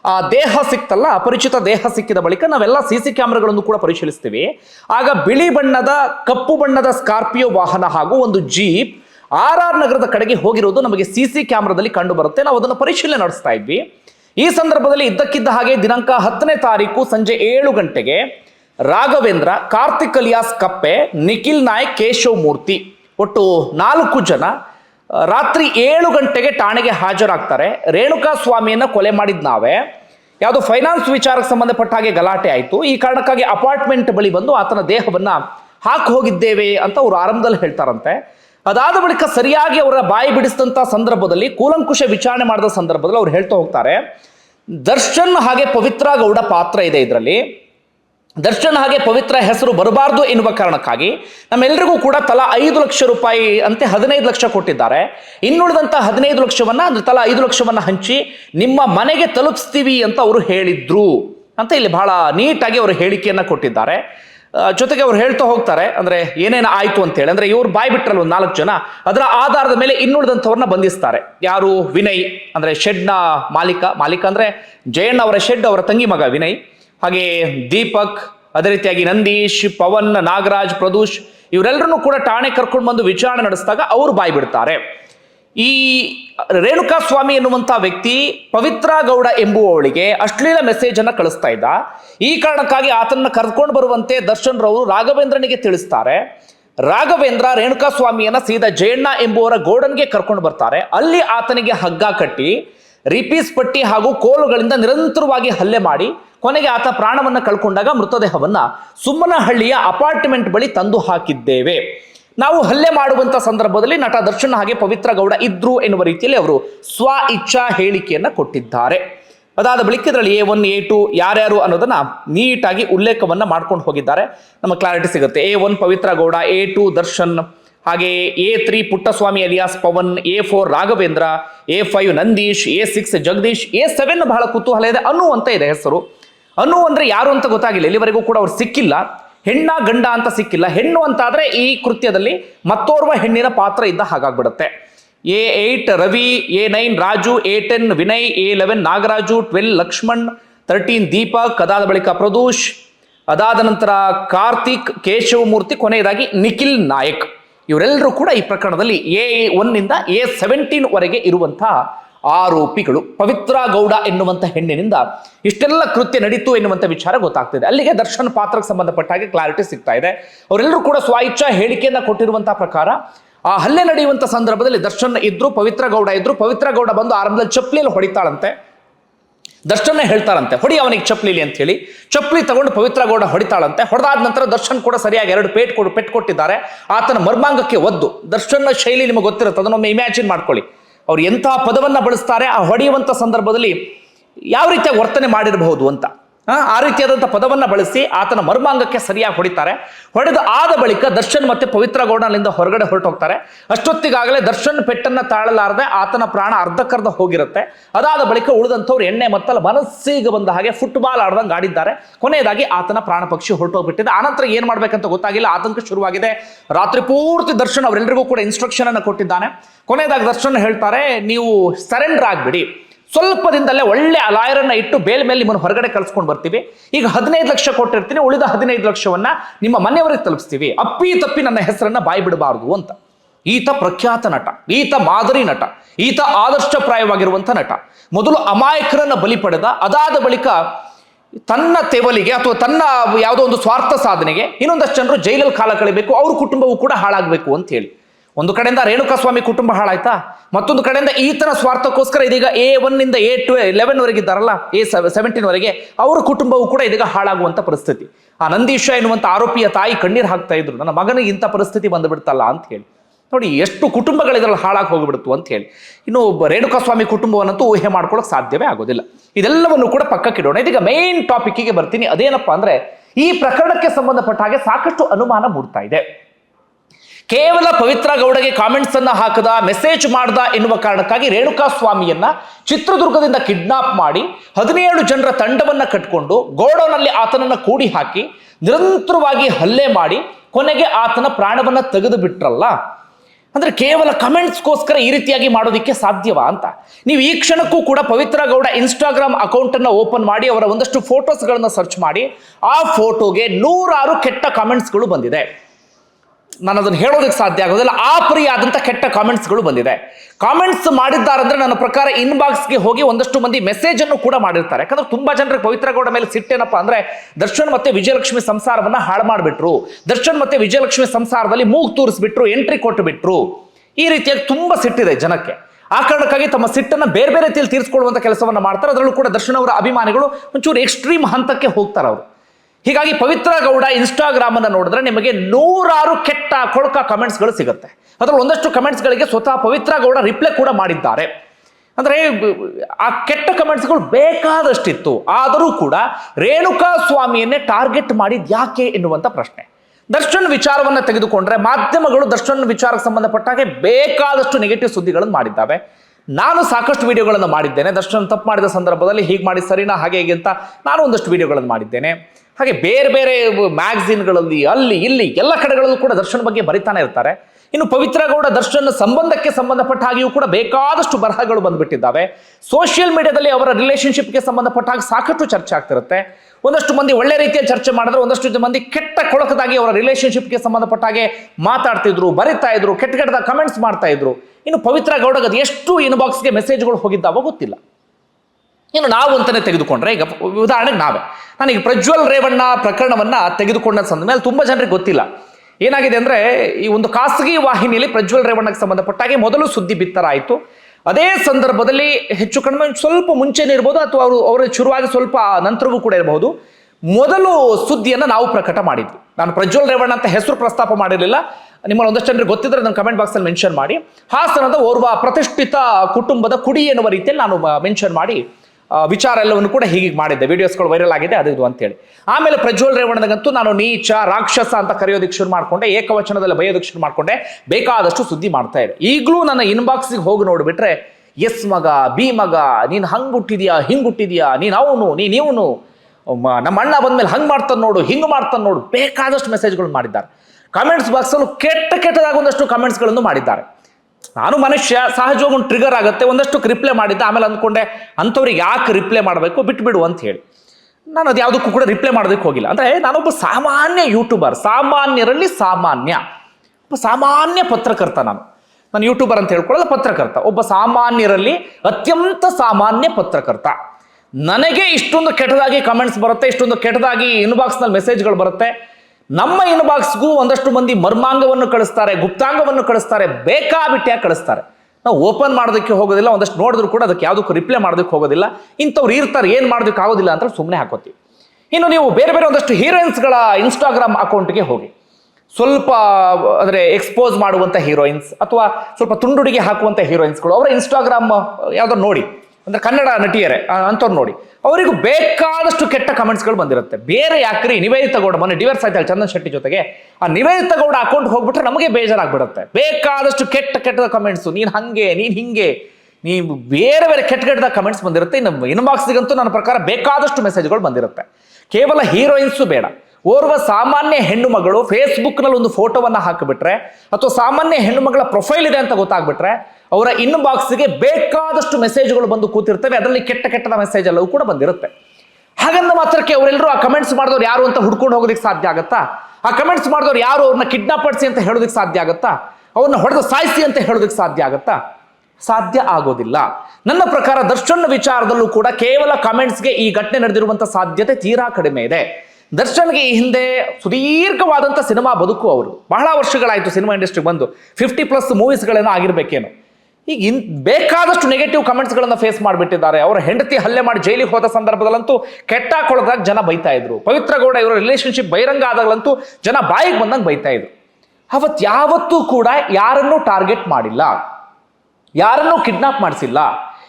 A: ಆ, ದೇಹ ಸಿಕ್ತಲ್ಲ, ಅಪರಿಚಿತ ದೇಹ ಸಿಕ್ಕಿದ ಬಳಿಕ ನಾವೆಲ್ಲ ಸಿ ಸಿ ಕ್ಯಾಮ್ರಾಗಳನ್ನು ಕೂಡ ಪರಿಶೀಲಿಸ್ತೀವಿ. ಆಗ ಬಿಳಿ ಬಣ್ಣದ, ಕಪ್ಪು ಬಣ್ಣದ ಸ್ಕಾರ್ಪಿಯೋ ವಾಹನ ಹಾಗೂ ಒಂದು ಜೀಪ್ ಆರ್ ಆರ್ ನಗರದ ಕಡೆಗೆ ಹೋಗಿರೋದು ನಮಗೆ ಸಿ ಸಿ ಕ್ಯಾಮ್ರಾದಲ್ಲಿ ಕಂಡು ಬರುತ್ತೆ. ನಾವು ಅದನ್ನು ಪರಿಶೀಲನೆ ನಡೆಸ್ತಾ ಇದ್ವಿ. ಈ ಸಂದರ್ಭದಲ್ಲಿ ಇದ್ದಕ್ಕಿದ್ದ ಹಾಗೆ ದಿನಾಂಕ ಹತ್ತನೇ ತಾರೀಕು ಸಂಜೆ ಏಳು ಗಂಟೆಗೆ ರಾಘವೇಂದ್ರ, ಕಾರ್ತಿಕ್ ಅಲಿಯಾಸ್ ಕಪ್ಪೆ, ನಿಖಿಲ್ ನಾಯಕ್, ಕೇಶವ್ ಮೂರ್ತಿ ಒಟ್ಟು ನಾಲ್ಕು ಜನ ರಾತ್ರಿ ಏಳು ಗಂಟೆಗೆ ಠಾಣೆಗೆ ಹಾಜರಾಗ್ತಾರೆ. ರೇಣುಕಾ ಸ್ವಾಮಿಯನ್ನ ಕೊಲೆ ಮಾಡಿದ್ ನಾವೇ. ಯಾವುದೋ ಫೈನಾನ್ಸ್ ವಿಚಾರಕ್ಕೆ ಸಂಬಂಧಪಟ್ಟ ಹಾಗೆ ಗಲಾಟೆ ಆಯಿತು. ಈ ಕಾರಣಕ್ಕಾಗಿ ಅಪಾರ್ಟ್ಮೆಂಟ್ ಬಳಿ ಬಂದು ಆತನ ದೇಹವನ್ನ ಹಾಕಿ ಹೋಗಿದ್ದೇವೆ ಅಂತ ಅವರು ಆರಂಭದಲ್ಲಿ ಹೇಳ್ತಾರಂತೆ. ಅದಾದ ಬಳಿಕ ಸರಿಯಾಗಿ ಅವರ ಬಾಯಿ ಬಿಡಿಸಿದಂಥ ಸಂದರ್ಭದಲ್ಲಿ ಕೂಲಂಕುಷ ವಿಚಾರಣೆ ಮಾಡಿದ ಸಂದರ್ಭದಲ್ಲಿ ಅವ್ರು ಹೇಳ್ತಾ ಹೋಗ್ತಾರೆ, ದರ್ಶನ್ ಹಾಗೆ ಪವಿತ್ರ ಗೌಡ ಪಾತ್ರ ಇದೆ ಇದರಲ್ಲಿ. ದರ್ಶನ್ ಹಾಗೆ ಪವಿತ್ರ ಹೆಸರು ಬರಬಾರ್ದು ಎನ್ನುವ ಕಾರಣಕ್ಕಾಗಿ ನಮ್ಮೆಲ್ಲರಿಗೂ ಕೂಡ ತಲಾ ಐದು ಲಕ್ಷ ರೂಪಾಯಿ ಅಂತೆ ಹದಿನೈದು ಲಕ್ಷ ಕೊಟ್ಟಿದ್ದಾರೆ. ಇನ್ನುಳಿದಂಥ ಹದಿನೈದು ಲಕ್ಷವನ್ನ, ಅಂದ್ರೆ ತಲಾ ಐದು ಲಕ್ಷವನ್ನ ಹಂಚಿ ನಿಮ್ಮ ಮನೆಗೆ ತಲುಪಿಸ್ತೀವಿ ಅಂತ ಅವರು ಹೇಳಿದ್ರು. ಅಂತ ಇಲ್ಲಿ ಬಹಳ ನೀಟಾಗಿ ಅವರು ಹೇಳಿಕೆಯನ್ನ ಕೊಟ್ಟಿದ್ದಾರೆ. ಜೊತೆಗೆ ಅವ್ರು ಹೇಳ್ತಾ ಹೋಗ್ತಾರೆ, ಅಂದ್ರೆ ಏನೇನು ಆಯ್ತು ಅಂತ ಹೇಳಿ ಅಂದ್ರೆ ಇವ್ರು ಬಾಯ್ ಬಿಟ್ರಲ್ಲ ಒಂದು ನಾಲ್ಕು ಜನ, ಅದರ ಆಧಾರದ ಮೇಲೆ ಇನ್ನುಳಿದಂಥವ್ರನ್ನ ಬಂಧಿಸ್ತಾರೆ. ಯಾರು? ವಿನಯ್, ಅಂದ್ರೆ ಶೆಡ್ನ ಮಾಲೀಕ. ಮಾಲೀಕ ಅಂದ್ರೆ ಜಯಣ್ಣ ಅವರ ಶೆಡ್, ಅವರ ತಂಗಿ ಮಗ ವಿನಯ್. ಹಾಗೆ ದೀಪಕ್, ಅದೇ ರೀತಿಯಾಗಿ ನಂದೀಶ್, ಪವನ್, ನಾಗರಾಜ್, ಪ್ರದೂಷ್ ಇವರೆಲ್ಲರನ್ನೂ ಕೂಡ ಠಾಣೆ ಕರ್ಕೊಂಡು ಬಂದು ವಿಚಾರಣೆ ನಡೆಸಿದಾಗ ಅವರು ಬಾಯಿ ಬಿಡ್ತಾರೆ. ಈ ರೇಣುಕಾ ಸ್ವಾಮಿ ಎನ್ನುವಂಥ ವ್ಯಕ್ತಿ ಪವಿತ್ರ ಗೌಡ ಎಂಬುವವಳಿಗೆ ಅಶ್ಲೀಲ ಮೆಸೇಜ್ ಅನ್ನ ಕಳಿಸ್ತಾ ಇದ್ದ. ಈ ಕಾರಣಕ್ಕಾಗಿ ಆತನನ್ನು ಕರ್ಕೊಂಡು ಬರುವಂತೆ ದರ್ಶನ್ ರವರು ರಾಘವೇಂದ್ರನಿಗೆ ತಿಳಿಸ್ತಾರೆ. ರಾಘವೇಂದ್ರ ರೇಣುಕಾ ಸ್ವಾಮಿಯನ್ನ ಸೀದಾ ಜಯಣ್ಣ ಎಂಬುವರ ಗೋಡನ್ಗೆ ಕರ್ಕೊಂಡು ಬರ್ತಾರೆ. ಅಲ್ಲಿ ಆತನಿಗೆ ಹಗ್ಗ ಕಟ್ಟಿ, ರಿಪೀಸ್ ಪಟ್ಟಿ ಹಾಗೂ ಕೋಲುಗಳಿಂದ ನಿರಂತರವಾಗಿ ಹಲ್ಲೆ ಮಾಡಿ, ಕೊನೆಗೆ ಆತ ಪ್ರಾಣವನ್ನ ಕಳ್ಕೊಂಡಾಗ ಮೃತದೇಹವನ್ನ ಸುಮ್ಮನಹಳ್ಳಿಯ ಅಪಾರ್ಟ್ಮೆಂಟ್ ಬಳಿ ತಂದು ಹಾಕಿದ್ದೇವೆ. ನಾವು ಹಲ್ಲೆ ಮಾಡುವಂತ ಸಂದರ್ಭದಲ್ಲಿ ನಟ ದರ್ಶನ್ ಹಾಗೆ ಪವಿತ್ರ ಗೌಡ ಇದ್ರು ಎನ್ನುವ ರೀತಿಯಲ್ಲಿ ಅವರು ಸ್ವ ಇಚ್ಛಾ ಹೇಳಿಕೆಯನ್ನ ಕೊಟ್ಟಿದ್ದಾರೆ. ಅದಾದ ಬಳಿಕ ಇದರಲ್ಲಿ ಎ ಒನ್ ಎ ಟು ಯಾರ್ಯಾರು ಅನ್ನೋದನ್ನ ನೀಟಾಗಿ ಉಲ್ಲೇಖವನ್ನ ಮಾಡ್ಕೊಂಡು ಹೋಗಿದ್ದಾರೆ. ನಮ್ಮ ಕ್ಲಾರಿಟಿ ಸಿಗುತ್ತೆ. A one Pavithra Gowda A two Darshan, ಹಾಗೆ A three Puttaswamy alias Pavan A four Raghavendra A five Nandish A six Jagadish A seven ಬಹಳ ಕುತೂಹಲ ಇದೆ. ಅನು ಅಂತ ಇದೆ ಹೆಸರು. ಅನು ಅಂದ್ರೆ ಯಾರು ಅಂತ ಗೊತ್ತಾಗಿಲ್ಲ. ಇಲ್ಲಿವರೆಗೂ ಕೂಡ ಅವ್ರು ಸಿಕ್ಕಿಲ್ಲ. ಹೆಣ್ಣ ಗಂಡ ಅಂತ ಸಿಕ್ಕಿಲ್ಲ. ಹೆಣ್ಣು ಅಂತಾದರೆ ಈ ಕೃತ್ಯದಲ್ಲಿ ಮತ್ತೋರ್ವ ಹೆಣ್ಣಿನ ಪಾತ್ರ ಇದ್ದ ಹಾಗಾಗ್ಬಿಡುತ್ತೆ. A eight Ravi, A nine Raju, A ten Vinay, A eleven Nagaraju, twelve Lakshman thirteen Deepak ಅದಾದ ಬಳಿಕ ಪ್ರದೂಷ್, ಅದಾದ ನಂತರ ಕಾರ್ತಿಕ್, ಕೇಶವಮೂರ್ತಿ, ಕೊನೆಯದಾಗಿ ನಿಖಿಲ್ ನಾಯಕ್. ಇವರೆಲ್ಲರೂ ಕೂಡ ಈ ಪ್ರಕರಣದಲ್ಲಿ ಎ ಒನ್ನಿಂದ ಎ ಸೆವೆಂಟೀನ್ ವರೆಗೆ ಇರುವಂತಹ ಆರೋಪಿಗಳು ಪವಿತ್ರ ಗೌಡ ಎನ್ನುವಂಥ ಹೆಣ್ಣಿನಿಂದ ಇಷ್ಟೆಲ್ಲ ಕೃತ್ಯ ನಡೀತು ಎನ್ನುವಂಥ ವಿಚಾರ ಗೊತ್ತಾಗ್ತಿದೆ. ಅಲ್ಲಿಗೆ ದರ್ಶನ್ ಪಾತ್ರಕ್ಕೆ ಸಂಬಂಧಪಟ್ಟ ಹಾಗೆ ಕ್ಲಾರಿಟಿ ಸಿಗ್ತಾ ಇದೆ. ಅವರೆಲ್ಲರೂ ಕೂಡ ಸ್ವ ಹೇಳಿಕೆಯನ್ನು ಕೊಟ್ಟಿರುವಂತಹ ಪ್ರಕಾರ ಆ ಹಲ್ಲೆ ನಡೆಯುವಂಥ ಸಂದರ್ಭದಲ್ಲಿ ದರ್ಶನ್ ಇದ್ರು, ಪವಿತ್ರ ಗೌಡ ಇದ್ರು, ಪವಿತ್ರ ಗೌಡ ಬಂದು ಆರಂಭದಲ್ಲಿ ಚಪ್ಪಲಿಯಲ್ಲಿ ಹೊಡಿತಾಳಂತೆ. ದರ್ಶನ್ ಹೇಳ್ತಾರಂತೆ ಹೊಡಿ ಅವನಿಗೆ ಚಪ್ಪಲಿಲಿ ಅಂತ ಹೇಳಿ. ಚಪ್ಪಲಿ ತಗೊಂಡು ಪವಿತ್ರ ಗೌಡ ಹೊಡಿತಾಳಂತೆ. ಹೊಡೆದಾದ ನಂತರ ದರ್ಶನ್ ಕೂಡ ಸರಿಯಾಗಿ ಎರಡು ಪೇಟ್ ಕೊಡು, ಪೆಟ್ ಕೊಟ್ಟಿದ್ದಾರೆ. ಆತನ ಮರ್ಮಾಂಗಕ್ಕೆ ಒದ್ದು. ದರ್ಶನ್ನ ಶೈಲಿ ನಿಮಗೆ ಗೊತ್ತಿರುತ್ತೆ, ಅದನ್ನೊಮ್ಮೆ ಇಮ್ಯಾಜಿನ್ ಮಾಡ್ಕೊಳ್ಳಿ. ಅವ್ರು ಎಂಥ ಪದವನ್ನ ಬಳಸ್ತಾರೆ ಆ ಹೊಡೆಯುವಂಥ ಸಂದರ್ಭದಲ್ಲಿ ಯಾವ ರೀತಿಯಾಗಿ ವರ್ತನೆ ಮಾಡಿರಬಹುದು ಅಂತ. ಆ, ರೀತಿಯಾದಂಥ ಪದವನ್ನು ಬಳಸಿ ಆತನ ಮರ್ಮಾಂಗಕ್ಕೆ ಸರಿಯಾಗಿ ಹೊಡಿತಾರೆ. ಹೊಡೆದು ಆದ ಬಳಿಕ ದರ್ಶನ್ ಮತ್ತೆ ಪವಿತ್ರ ಗೌಡ ಅಲ್ಲಿಂದ ಹೊರಗಡೆ ಹೊರಟೋಗ್ತಾರೆ. ಅಷ್ಟೊತ್ತಿಗಾಗಲೇ ದರ್ಶನ್ ಪೆಟ್ಟನ್ನು ತಾಳಲಾರದೆ ಆತನ ಪ್ರಾಣ ಅರ್ಧಕ್ಕರ್ಧ ಹೋಗಿರುತ್ತೆ. ಅದಾದ ಬಳಿಕ ಉಳಿದಂಥವ್ರು ಎಣ್ಣೆ ಮತ್ತಲ್ಲ ಮನಸ್ಸಿಗೆ ಬಂದ ಹಾಗೆ ಫುಟ್ಬಾಲ್ ಆಡ್ದಂಗೆ ಆಡಿದ್ದಾರೆ. ಕೊನೆಯದಾಗಿ ಆತನ ಪ್ರಾಣ ಪಕ್ಷಿ ಹೊರಟೋಗ್ಬಿಟ್ಟಿದೆ. ಆನಂತರ ಏನು ಮಾಡ್ಬೇಕಂತ ಗೊತ್ತಾಗಿಲ್ಲ. ಆತಂಕ ಶುರುವಾಗಿದೆ. ರಾತ್ರಿ ಪೂರ್ತಿ ದರ್ಶನ್ ಅವರೆಲ್ಲರಿಗೂ ಕೂಡ ಇನ್ಸ್ಟ್ರಕ್ಷನ್ ಅನ್ನು ಕೊಟ್ಟಿದ್ದಾನೆ. ಕೊನೆಯದಾಗಿ ದರ್ಶನ್ ಹೇಳ್ತಾರೆ ನೀವು ಸರೆಂಡರ್ ಆಗ್ಬಿಡಿ. ಸ್ವಲ್ಪ ದಿನದಲ್ಲೇ ಒಳ್ಳೆ ಲಾಯರನ್ನ ಇಟ್ಟು ಬೇಲ್ ಮೇಲೆ ನಿಮ್ಮನ್ನು ಹೊರಗಡೆ ಕಳ್ಸ್ಕೊಂಡು ಬರ್ತೀವಿ. ಈಗ ಹದಿನೈದು ಲಕ್ಷ ಕೊಟ್ಟಿರ್ತೀನಿ, ಉಳಿದ ಹದಿನೈದು ಲಕ್ಷವನ್ನ ನಿಮ್ಮ ಮನೆಯವರಿಗೆ ತಲುಪಿಸ್ತೀವಿ. ಅಪ್ಪಿ ತಪ್ಪಿ ನನ್ನ ಹೆಸರನ್ನ ಬಾಯಿ ಬಿಡಬಾರದು ಅಂತ. ಈತ ಪ್ರಖ್ಯಾತ ನಟ, ಈತ ಮಾದರಿ ನಟ, ಈತ ಆದರ್ಶಪ್ರಾಯವಾಗಿರುವಂಥ ನಟ. ಮೊದಲು ಅಮಾಯಕರನ್ನ ಬಲಿ ಪಡೆದ, ಅದಾದ ಬಳಿಕ ತನ್ನ ತೆವಲಿಗೆ ಅಥವಾ ತನ್ನ ಯಾವುದೋ ಒಂದು ಸ್ವಾರ್ಥ ಸಾಧನೆಗೆ ಇನ್ನೊಂದಷ್ಟು ಜನರು ಜೈಲಲ್ಲಿ ಕಾಲ ಕಳಿಬೇಕು, ಅವ್ರ ಕುಟುಂಬವೂ ಕೂಡ ಹಾಳಾಗಬೇಕು ಅಂತ ಹೇಳಿ. ಒಂದು ಕಡೆಯಿಂದ ರೇಣುಕಾ ಸ್ವಾಮಿ ಕುಟುಂಬ ಹಾಳಾಯ್ತಾ? ಮತ್ತೊಂದು ಕಡೆಯಿಂದ ಈತನ ಸ್ವಾರ್ಥಕ್ಕೋಸ್ಕರ ಇದೀಗ ಎ ಒನ್ ಇಂದ ಎ ಟು ಲೆವೆನ್ ವರೆಗೆ ಇದ್ದಾರಲ್ಲ ಎ ಸೆವೆಂಟೀನ್ ವರೆಗೆ ಅವರ ಕುಟುಂಬವೂ ಕೂಡ ಇದೀಗ ಹಾಳಾಗುವಂತ ಪರಿಸ್ಥಿತಿ. ಆ ನಂದೀಶ ಎನ್ನುವಂಥ ಆರೋಪಿಯ ತಾಯಿ ಕಣ್ಣೀರು ಹಾಕ್ತಾ ಇದ್ರು. ನನ್ನ ಮಗನಿಗೆ ಇಂಥ ಪರಿಸ್ಥಿತಿ ಬಂದುಬಿಡ್ತಲ್ಲ ಅಂತ ಹೇಳಿ. ನೋಡಿ, ಎಷ್ಟು ಕುಟುಂಬಗಳು ಇದರಲ್ಲಿ ಹಾಳಾಗಿ ಹೋಗಿಬಿಡ್ತು ಅಂತ ಹೇಳಿ. ಇನ್ನು ಒಬ್ಬ ರೇಣುಕಾಸ್ವಾಮಿ ಕುಟುಂಬವನ್ನಂತೂ ಊಹೆ ಮಾಡ್ಕೊಳ್ಳೋಕೆ ಸಾಧ್ಯವೇ ಆಗೋದಿಲ್ಲ. ಇದೆಲ್ಲವನ್ನು ಕೂಡ ಪಕ್ಕಕ್ಕಿಡೋಣ ಇದೀಗ ಮೇನ್ ಟಾಪಿಕ್ಕಿಗೆ ಬರ್ತೀನಿ. ಅದೇನಪ್ಪ ಅಂದರೆ ಈ ಪ್ರಕರಣಕ್ಕೆ ಸಂಬಂಧಪಟ್ಟ ಹಾಗೆ ಸಾಕಷ್ಟು ಅನುಮಾನ ಮೂಡ್ತಾ ಇದೆ. ಕೇವಲ ಪವಿತ್ರ ಗೌಡಗೆ ಕಾಮೆಂಟ್ಸ್ ಅನ್ನ ಹಾಕದ ಮೆಸೇಜ್ ಮಾಡ್ದ ಎನ್ನುವ ಕಾರಣಕ್ಕಾಗಿ ರೇಣುಕಾ ಸ್ವಾಮಿಯನ್ನ ಚಿತ್ರದುರ್ಗದಿಂದ ಕಿಡ್ನಾಪ್ ಮಾಡಿ ಹದಿನೇಳು ಜನರ ತಂಡವನ್ನ ಕಟ್ಕೊಂಡು ಗೋಡೌನಲ್ಲಿ ಆತನನ್ನ ಕೂಡಿ ಹಾಕಿ ನಿರಂತರವಾಗಿ ಹಲ್ಲೆ ಮಾಡಿ ಕೊನೆಗೆ ಆತನ ಪ್ರಾಣವನ್ನ ತೆಗೆದು ಬಿಟ್ರಲ್ಲ? ಅಂದ್ರೆ ಕೇವಲ ಕಮೆಂಟ್ಸ್ಗೋಸ್ಕರ ಈ ರೀತಿಯಾಗಿ ಮಾಡೋದಕ್ಕೆ ಸಾಧ್ಯವಾ ಅಂತ? ನೀವು ಈ ಕ್ಷಣಕ್ಕೂ ಕೂಡ ಪವಿತ್ರ ಗೌಡ ಇನ್ಸ್ಟಾಗ್ರಾಮ್ ಅಕೌಂಟ್ ಅನ್ನ ಓಪನ್ ಮಾಡಿ ಅವರ ಒಂದಷ್ಟು ಫೋಟೋಸ್ಗಳನ್ನ ಸರ್ಚ್ ಮಾಡಿ, ಆ ಫೋಟೋಗೆ ನೂರಾರು ಕೆಟ್ಟ ಕಮೆಂಟ್ಸ್ಗಳು ಬಂದಿದೆ. ನಾನು ಅದನ್ನು ಹೇಳೋದಕ್ಕೆ ಸಾಧ್ಯ ಆಗೋದಿಲ್ಲ. ಆ ಆದಂಥ ಕೆಟ್ಟ ಕಾಮೆಂಟ್ಸ್ಗಳು ಬಂದಿದೆ. ಕಾಮೆಂಟ್ಸ್ ಮಾಡಿದ್ದಾರಂದ್ರೆ ನನ್ನ ಪ್ರಕಾರ ಇನ್ಬಾಕ್ಸ್ಗೆ ಹೋಗಿ ಒಂದಷ್ಟು ಮಂದಿ ಮೆಸೇಜ್ ಅನ್ನು ಕೂಡ ಮಾಡಿರ್ತಾರೆ. ಯಾಕಂದ್ರೆ ತುಂಬಾ ಜನರಿಗೆ ಪವಿತ್ರ ಗೌಡ ಮೇಲೆ ಸಿಟ್ಟೇನಪ್ಪ ಅಂದ್ರೆ ದರ್ಶನ್ ಮತ್ತೆ ವಿಜಯಲಕ್ಷ್ಮಿ ಸಂಸಾರವನ್ನ ಹಾಳು ಮಾಡಿಬಿಟ್ರು. ದರ್ಶನ್ ಮತ್ತೆ ವಿಜಯಲಕ್ಷ್ಮಿ ಸಂಸಾರದಲ್ಲಿ ಮೂಗು ತೂರಿಸ್ಬಿಟ್ರು ಎಂಟ್ರಿ ಕೊಟ್ಟು ಬಿಟ್ರು ಈ ರೀತಿಯಾಗಿ ತುಂಬಾ ಸಿಟ್ಟಿದೆ ಜನಕ್ಕೆ. ಆ ಕಾರಣಕ್ಕಾಗಿ ತಮ್ಮ ಸಿಟ್ಟನ್ನು ಬೇರೆ ಬೇರೆ ರೀತಿಯಲ್ಲಿ ತೀರಿಸಿಕೊಳ್ಳುವಂತ ಕೆಲಸವನ್ನು ಮಾಡ್ತಾರೆ. ಅದರಲ್ಲೂ ಕೂಡ ದರ್ಶನ್ ಅವರ ಅಭಿಮಾನಿಗಳು ಒಂಚೂರು ಎಕ್ಸ್ಟ್ರೀಮ್ ಹಂತಕ್ಕೆ ಹೋಗ್ತಾರೆ ಅವರು. ಹೀಗಾಗಿ ಪವಿತ್ರ ಗೌಡ ಇನ್ಸ್ಟಾಗ್ರಾಮ್ ಅನ್ನು ನೋಡಿದ್ರೆ ನಿಮಗೆ ನೂರಾರು ಕೆಟ್ಟ ಕೊಳಕ ಕಮೆಂಟ್ಸ್ಗಳು ಸಿಗುತ್ತೆ. ಅದರಲ್ಲಿ ಒಂದಷ್ಟು ಕಮೆಂಟ್ಸ್ಗಳಿಗೆ ಸ್ವತಃ ಪವಿತ್ರ ಗೌಡ ರಿಪ್ಲೈ ಕೂಡ ಮಾಡಿದ್ದಾರೆ. ಅಂದ್ರೆ, ಆ ಕೆಟ್ಟ ಕಮೆಂಟ್ಸ್ಗಳು ಬೇಕಾದಷ್ಟಿತ್ತು. ಆದರೂ ಕೂಡ ರೇಣುಕಾ ಸ್ವಾಮಿಯನ್ನೇ ಟಾರ್ಗೆಟ್ ಮಾಡಿದ್ ಯಾಕೆ ಎನ್ನುವಂಥ ಪ್ರಶ್ನೆ. ದರ್ಶನ್ ವಿಚಾರವನ್ನ ತೆಗೆದುಕೊಂಡ್ರೆ ಮಾಧ್ಯಮಗಳು ದರ್ಶನ್ ವಿಚಾರಕ್ಕೆ ಸಂಬಂಧಪಟ್ಟ ಹಾಗೆ ಬೇಕಾದಷ್ಟು ನೆಗೆಟಿವ್ ಸುದ್ದಿಗಳನ್ನು ಮಾಡಿದ್ದಾವೆ. ನಾನು ಸಾಕಷ್ಟು ವಿಡಿಯೋಗಳನ್ನು ಮಾಡಿದ್ದೇನೆ. ದರ್ಶನ್ ತಪ್ಪು ಮಾಡಿದ ಸಂದರ್ಭದಲ್ಲಿ ಹೀಗೆ ಮಾಡಿ ಸರಿನಾ, ಹಾಗೆ ಹೀಗೆ ಅಂತ ನಾನು ಒಂದಷ್ಟು ವಿಡಿಯೋಗಳನ್ನು ಮಾಡಿದ್ದೇನೆ. ಹಾಗೆ ಬೇರೆ ಬೇರೆ ಮ್ಯಾಗ್ಝಿನ್ಗಳಲ್ಲಿ, ಅಲ್ಲಿ, ಇಲ್ಲಿ, ಎಲ್ಲ ಕಡೆಗಳಲ್ಲೂ ಕೂಡ ದರ್ಶನ ಬಗ್ಗೆ ಬರಿತಾನೆ ಇರ್ತಾರೆ. ಇನ್ನು ಪವಿತ್ರ ಗೌಡ ದರ್ಶನ ಸಂಬಂಧಕ್ಕೆ ಸಂಬಂಧಪಟ್ಟ ಹಾಗೆಯೂ ಕೂಡ ಬೇಕಾದಷ್ಟು ಬರಹಗಳು ಬಂದುಬಿಟ್ಟಿದ್ದಾವೆ. ಸೋಷಿಯಲ್ ಮೀಡಿಯಾದಲ್ಲಿ ಅವರ ರಿಲೇಶನ್ಶಿಪ್ಗೆ ಸಂಬಂಧಪಟ್ಟ ಹಾಗೆ ಸಾಕಷ್ಟು ಚರ್ಚೆ ಆಗ್ತಿರುತ್ತೆ. ಒಂದಷ್ಟು ಮಂದಿ ಒಳ್ಳೆ ರೀತಿಯ ಚರ್ಚೆ ಮಾಡಿದ್ರೆ, ಒಂದಷ್ಟು ಮಂದಿ ಕೆಟ್ಟ ಕೊಳಕದಾಗಿ ಅವರ ರಿಲೇಶನ್ಶಿಪ್ಗೆ ಸಂಬಂಧಪಟ್ಟ ಹಾಗೆ ಮಾತಾಡ್ತಿದ್ರು, ಬರಿತಾ ಇದ್ರು, ಕೆಟ್ಟ ಕೆಟ್ಟದ ಕಮೆಂಟ್ಸ್ ಮಾಡ್ತಾ ಇದ್ರು. ಇನ್ನು ಪವಿತ್ರ ಗೌಡಗೆ ಅದು ಎಷ್ಟು ಇನ್ಬಾಕ್ಸ್ಗೆ ಮೆಸೇಜ್ಗಳು ಹೋಗಿದ್ದಾವೋ ಗೊತ್ತಿಲ್ಲ. ಇನ್ನು ನಾವು ಅಂತಲೇ ತೆಗೆದುಕೊಂಡ್ರೆ, ಈಗ ಉದಾಹರಣೆಗೆ ನಾವೇ. ನಾನೀಗ ಪ್ರಜ್ವಲ್ ರೇವಣ್ಣ ಪ್ರಕರಣವನ್ನ ತೆಗೆದುಕೊಂಡ ಮೇಲೆ ತುಂಬಾ ಜನರಿಗೆ ಗೊತ್ತಿಲ್ಲ. ಏನಾಗಿದೆ ಅಂದ್ರೆ, ಈ ಒಂದು ಖಾಸಗಿ ವಾಹಿನಿಯಲ್ಲಿ ಪ್ರಜ್ವಲ್ ರೇವಣ್ಣಗೆ ಸಂಬಂಧಪಟ್ಟ ಹಾಗೆ ಮೊದಲು ಸುದ್ದಿ ಬಿತ್ತರಾಯಿತು. ಅದೇ ಸಂದರ್ಭದಲ್ಲಿ ಹೆಚ್ಚು ಕಡಿಮೆ ಸ್ವಲ್ಪ ಮುಂಚೆನೇ ಇರ್ಬೋದು, ಅಥವಾ ಅವರು, ಅವರ ಶುರುವಾಗಿ ಸ್ವಲ್ಪ ನಂತರವೂ ಕೂಡ ಇರಬಹುದು. ಮೊದಲು ಸುದ್ದಿಯನ್ನು ನಾವು ಪ್ರಕಟ ಮಾಡಿದ್ವಿ. ನಾನು ಪ್ರಜ್ವಲ್ ರೇವಣ್ಣ ಅಂತ ಹೆಸರು ಪ್ರಸ್ತಾಪ ಮಾಡಿರಲಿಲ್ಲ. ನಿಮ್ಮಲ್ಲಿ ಒಂದಷ್ಟು ಜನರಿಗೆ ಗೊತ್ತಿದ್ರೆ ನನ್ನ ಕಮೆಂಟ್ ಬಾಕ್ಸಲ್ಲಿ ಮೆನ್ಷನ್ ಮಾಡಿ. ಹಾಸನದ ಓರ್ವ ಪ್ರತಿಷ್ಠಿತ ಕುಟುಂಬದ ಕುಡಿ ಎನ್ನುವ ರೀತಿಯಲ್ಲಿ ನಾನು ಮೆನ್ಷನ್ ಮಾಡಿ ವಿಚಾರ ಎಲ್ಲವನ್ನು ಕೂಡ ಹೀಗೆ ಮಾಡಿದ್ದೆ. ವಿಡಿಯೋಸ್ಗಳು ವೈರಲ್ ಆಗಿದೆ, ಅದು ಇದು ಅಂತೇಳಿ. ಆಮೇಲೆ ಪ್ರಜ್ವಲ್ ರೇವಣ್ಣಗಂತೂ ನಾನು ನೀಚ, ರಾಕ್ಷಸ ಅಂತ ಕರೆಯೋದಕ್ಕೆ ಶುರು ಮಾಡ್ಕೊಂಡೆ, ಏಕವಚನದಲ್ಲಿ ಬೈಯೋದಕ್ಕೆ ಶುರು ಮಾಡಿಕೊಂಡೆ, ಬೇಕಾದಷ್ಟು ಸುದ್ದಿ ಮಾಡ್ತಾ ಇದೆ ಈಗಲೂ ನನ್ನ ಇನ್ಬಾಕ್ಸಿಗೆ ಹೋಗಿ ನೋಡಿಬಿಟ್ರೆ, ಎಸ್ ಮಗ, ಬಿ ಮಗ, ನೀನು ಹಂಗೆ ಹುಟ್ಟಿದ್ಯಾ, ಹಿಂಗೆ ಹುಟ್ಟಿದೀಯಾ, ನೀನು ಅವನು, ನೀನು ಇವನು ನಮ್ಮ ಅಣ್ಣ ಬಂದ್ಮೇಲೆ ಹಂಗೆ ಮಾಡ್ತಾನೆ ನೋಡು, ಹಿಂಗೆ ಮಾಡ್ತಾನೆ ನೋಡು, ಬೇಕಾದಷ್ಟು ಮೆಸೇಜ್ಗಳು ಮಾಡಿದ್ದಾರೆ. ಕಮೆಂಟ್ಸ್ ಬಾಕ್ಸಲ್ಲೂ ಕೆಟ್ಟ ಕೆಟ್ಟದಾಗ ಒಂದಷ್ಟು ಕಮೆಂಟ್ಸ್ಗಳನ್ನು ಮಾಡಿದ್ದಾರೆ. ನಾನು ಮನುಷ್ಯ ಸಹಜವಾಗಿ ಒಂದು ಟ್ರಿಗರ್ ಆಗುತ್ತೆ, ಒಂದಷ್ಟು ರಿಪ್ಲೈ ಮಾಡಿದ್ದೆ, ಆಮೇಲೆ ಅಂದ್ಕೊಂಡೆ, ಅಂಥವ್ರಿಗೆ ಯಾಕೆ ರಿಪ್ಲೈ ಮಾಡಬೇಕು, ಬಿಟ್ಬಿಡು ಅಂತ ಹೇಳಿ. ನಾನು ಅದು ಯಾವುದಕ್ಕೂ ಕೂಡ ರಿಪ್ಲೈ ಮಾಡೋದಕ್ಕೆ ಹೋಗಿಲ್ಲ. ಅಂದರೆ ನಾನೊಬ್ಬ ಸಾಮಾನ್ಯ ಯೂಟ್ಯೂಬರ್ ಸಾಮಾನ್ಯರಲ್ಲಿ ಸಾಮಾನ್ಯ. ಒಬ್ಬ ಸಾಮಾನ್ಯ ಪತ್ರಕರ್ತ ನಾನು. ನಾನು ಯೂಟ್ಯೂಬರ್ ಅಂತ ಹೇಳ್ಕೊಳ್ಳೋದು ಪತ್ರಕರ್ತ. ಒಬ್ಬ ಸಾಮಾನ್ಯರಲ್ಲಿ ಅತ್ಯಂತ ಸಾಮಾನ್ಯ ಪತ್ರಕರ್ತ. ನನಗೆ ಇಷ್ಟೊಂದು ಕೆಟ್ಟದಾಗಿ ಕಮೆಂಟ್ಸ್ ಬರುತ್ತೆ, ಇಷ್ಟೊಂದು ಕೆಟ್ಟದಾಗಿ ಇನ್ಬಾಕ್ಸ್ನಲ್ಲಿ ಮೆಸೇಜ್ಗಳು ಬರುತ್ತೆ. ನಮ್ಮ ಇನ್ಬಾಕ್ಸ್ಗೂ ಒಂದಷ್ಟು ಮಂದಿ ಮರ್ಮಾಂಗವನ್ನು ಕಳಿಸ್ತಾರೆ, ಗುಪ್ತಾಂಗವನ್ನು ಕಳಿಸ್ತಾರೆ ಬೇಕಾಬಿಟ್ಟಿಯಾಗಿ ಕಳಿಸ್ತಾರೆ. ನಾವು ಓಪನ್ ಮಾಡೋದಕ್ಕೆ ಹೋಗೋದಿಲ್ಲ, ಒಂದಷ್ಟು ನೋಡಿದ್ರು ಕೂಡ ಅದಕ್ಕೆ ಯಾವುದಕ್ಕೂ ರಿಪ್ಲೈ ಮಾಡೋದಕ್ಕೆ ಹೋಗೋದಿಲ್ಲ. ಇಂಥವ್ರು ಇರ್ತಾರೆ, ಏನು ಮಾಡೋದಕ್ಕೆ ಆಗೋದಿಲ್ಲ ಅಂತ ಸುಮ್ಮನೆ ಹಾಕೋತೀವಿ. ಇನ್ನು ನೀವು ಬೇರೆ ಬೇರೆ ಒಂದಷ್ಟು ಹೀರೋಯಿನ್ಸ್ಗಳ ಇನ್ಸ್ಟಾಗ್ರಾಮ್ ಅಕೌಂಟ್ಗೆ ಹೋಗಿ. ಸ್ವಲ್ಪ, ಅಂದರೆ ಎಕ್ಸ್ಪೋಸ್ ಮಾಡುವಂಥ ಹೀರೋಯಿನ್ಸ್, ಅಥವಾ ಸ್ವಲ್ಪ ತುಂಡುಡಿಗೆ ಹಾಕುವಂಥ ಹೀರೋಯಿನ್ಸ್ಗಳು, ಅವರ ಇನ್ಸ್ಟಾಗ್ರಾಮ್ ಯಾವುದೋ ನೋಡಿ. ಅಂದ್ರೆ ಕನ್ನಡ ನಟಿಯರೇ ಅಂಥವ್ರು ನೋಡಿ. ಅವರಿಗೂ ಬೇಕಾದಷ್ಟು ಕೆಟ್ಟ ಕಮೆಂಟ್ಸ್ಗಳು ಬಂದಿರುತ್ತೆ. ಬೇರೆ ಯಾಕ್ರಿ? ನಿವೇದಿತ ಗೌಡ, ಮೊನ್ನೆ ಡಿವರ್ಸ್ ಆಯ್ತಲ್ಲ ಚಂದನ್ ಶೆಟ್ಟಿ ಜೊತೆಗೆ. ಆ ನಿವೇದಿತ ಗೌಡ ಅಕೌಂಟ್ ಹೋಗ್ಬಿಟ್ರೆ ನಮಗೆ ಬೇಜಾರಾಗ್ಬಿಡುತ್ತೆ. ಬೇಕಾದಷ್ಟು ಕೆಟ್ಟ ಕೆಟ್ಟದ ಕಮೆಂಟ್ಸು ನೀನು ಹಂಗೆ, ನೀನು ಹಿಂಗೆ. ನೀವು ಬೇರೆ ಬೇರೆ ಕೆಟ್ಟ ಕೆಟ್ಟದ ಕಮೆಂಟ್ಸ್ ಬಂದಿರುತ್ತೆ. ಇನ್ನು ಇನ್ಬಾಕ್ಸ್ಗಂತೂ ನನ್ನ ಪ್ರಕಾರ ಬೇಕಾದಷ್ಟು ಮೆಸೇಜ್ಗಳು ಬಂದಿರುತ್ತೆ. ಕೇವಲ ಹೀರೋಯಿನ್ಸು ಬೇಡ. ಓರ್ವ ಸಾಮಾನ್ಯ ಹೆಣ್ಣು ಮಗಳು ಫೇಸ್ಬುಕ್ನಲ್ಲಿ ಒಂದು ಫೋಟೋವನ್ನು ಹಾಕಿಬಿಟ್ರೆ ಅಥವಾ ಸಾಮಾನ್ಯ ಹೆಣ್ಣು ಮಗಳ ಪ್ರೊಫೈಲ್ ಇದೆ ಅಂತ ಗೊತ್ತಾಗ್ಬಿಟ್ರೆ ಅವರ ಇನ್ ಬಾಕ್ಸ್ಗೆ ಬೇಕಾದಷ್ಟು ಮೆಸೇಜ್ಗಳು ಬಂದು ಕೂತಿರ್ತವೆ. ಅದರಲ್ಲಿ ಕೆಟ್ಟ ಕೆಟ್ಟದ ಮೆಸೇಜ್ ಎಲ್ಲವೂ ಕೂಡ ಬಂದಿರುತ್ತೆ. ಹಾಗಂದ ಮಾತ್ರಕ್ಕೆ ಅವರೆಲ್ಲರೂ ಆ ಕಮೆಂಟ್ಸ್ ಮಾಡಿದವ್ರು ಯಾರು ಅಂತ ಹುಡ್ಕೊಂಡು ಹೋಗೋದಕ್ಕೆ ಸಾಧ್ಯ ಆಗುತ್ತಾ? ಆ ಕಮೆಂಟ್ಸ್ ಮಾಡಿದವ್ರು ಯಾರು ಅವ್ರನ್ನ ಕಿಡ್ನಾಪಡಿಸಿ ಅಂತ ಹೇಳೋದಕ್ಕೆ ಸಾಧ್ಯ ಆಗುತ್ತಾ? ಅವ್ರನ್ನ ಹೊಡೆದು ಸಾಯಿಸಿ ಅಂತ ಹೇಳೋದಕ್ಕೆ ಸಾಧ್ಯ ಆಗತ್ತಾ? ಸಾಧ್ಯ ಆಗೋದಿಲ್ಲ. ನನ್ನ ಪ್ರಕಾರ ದರ್ಶನ ವಿಚಾರದಲ್ಲೂ ಕೂಡ ಕೇವಲ ಕಮೆಂಟ್ಸ್ಗೆ ಈ ಘಟನೆ ನಡೆದಿರುವಂತಹ ಸಾಧ್ಯತೆ ತೀರಾ ಕಡಿಮೆ ಇದೆ. ದರ್ಶನ್ಗೆ ಈ ಹಿಂದೆ ಸುದೀರ್ಘವಾದಂಥ ಸಿನಿಮಾ ಬದುಕು ಅವರು. ಬಹಳ ವರ್ಷಗಳಾಯಿತು ಸಿನಿಮಾ ಇಂಡಸ್ಟ್ರಿಗೆ ಬಂದು. ಫಿಫ್ಟಿ ಪ್ಲಸ್ ಮೂವೀಸ್ಗಳೇನೋ ಆಗಿರಬೇಕೇನು. ಈಗ ಇನ್ ಬೇಕಾದಷ್ಟು ನೆಗೆಟಿವ್ ಕಮೆಂಟ್ಸ್ಗಳನ್ನು ಫೇಸ್ ಮಾಡಿಬಿಟ್ಟಿದ್ದಾರೆ. ಅವರ ಹೆಂಡತಿ ಹಲ್ಲೆ ಮಾಡಿ ಜೈಲಿಗೆ ಹೋದ ಸಂದರ್ಭದಲ್ಲಂತೂ ಕೆಟ್ಟ ಕೊಳ್ದಾಗ ಜನ ಬೈತಾ ಇದ್ರು. ಪವಿತ್ರ ಗೌಡ ಇವರ ರಿಲೇಷನ್ಶಿಪ್ ಬಹಿರಂಗ ಆದಾಗಲಂತೂ ಜನ ಬಾಯಿಗೆ ಬಂದಂಗೆ ಬೈತಾ ಇದ್ರು. ಅವತ್ತು ಯಾವತ್ತೂ ಕೂಡ ಯಾರನ್ನೂ ಟಾರ್ಗೆಟ್ ಮಾಡಿಲ್ಲ. ಯಾರನ್ನೂ ಕಿಡ್ನಾಪ್ ಮಾಡಿಸಿಲ್ಲ.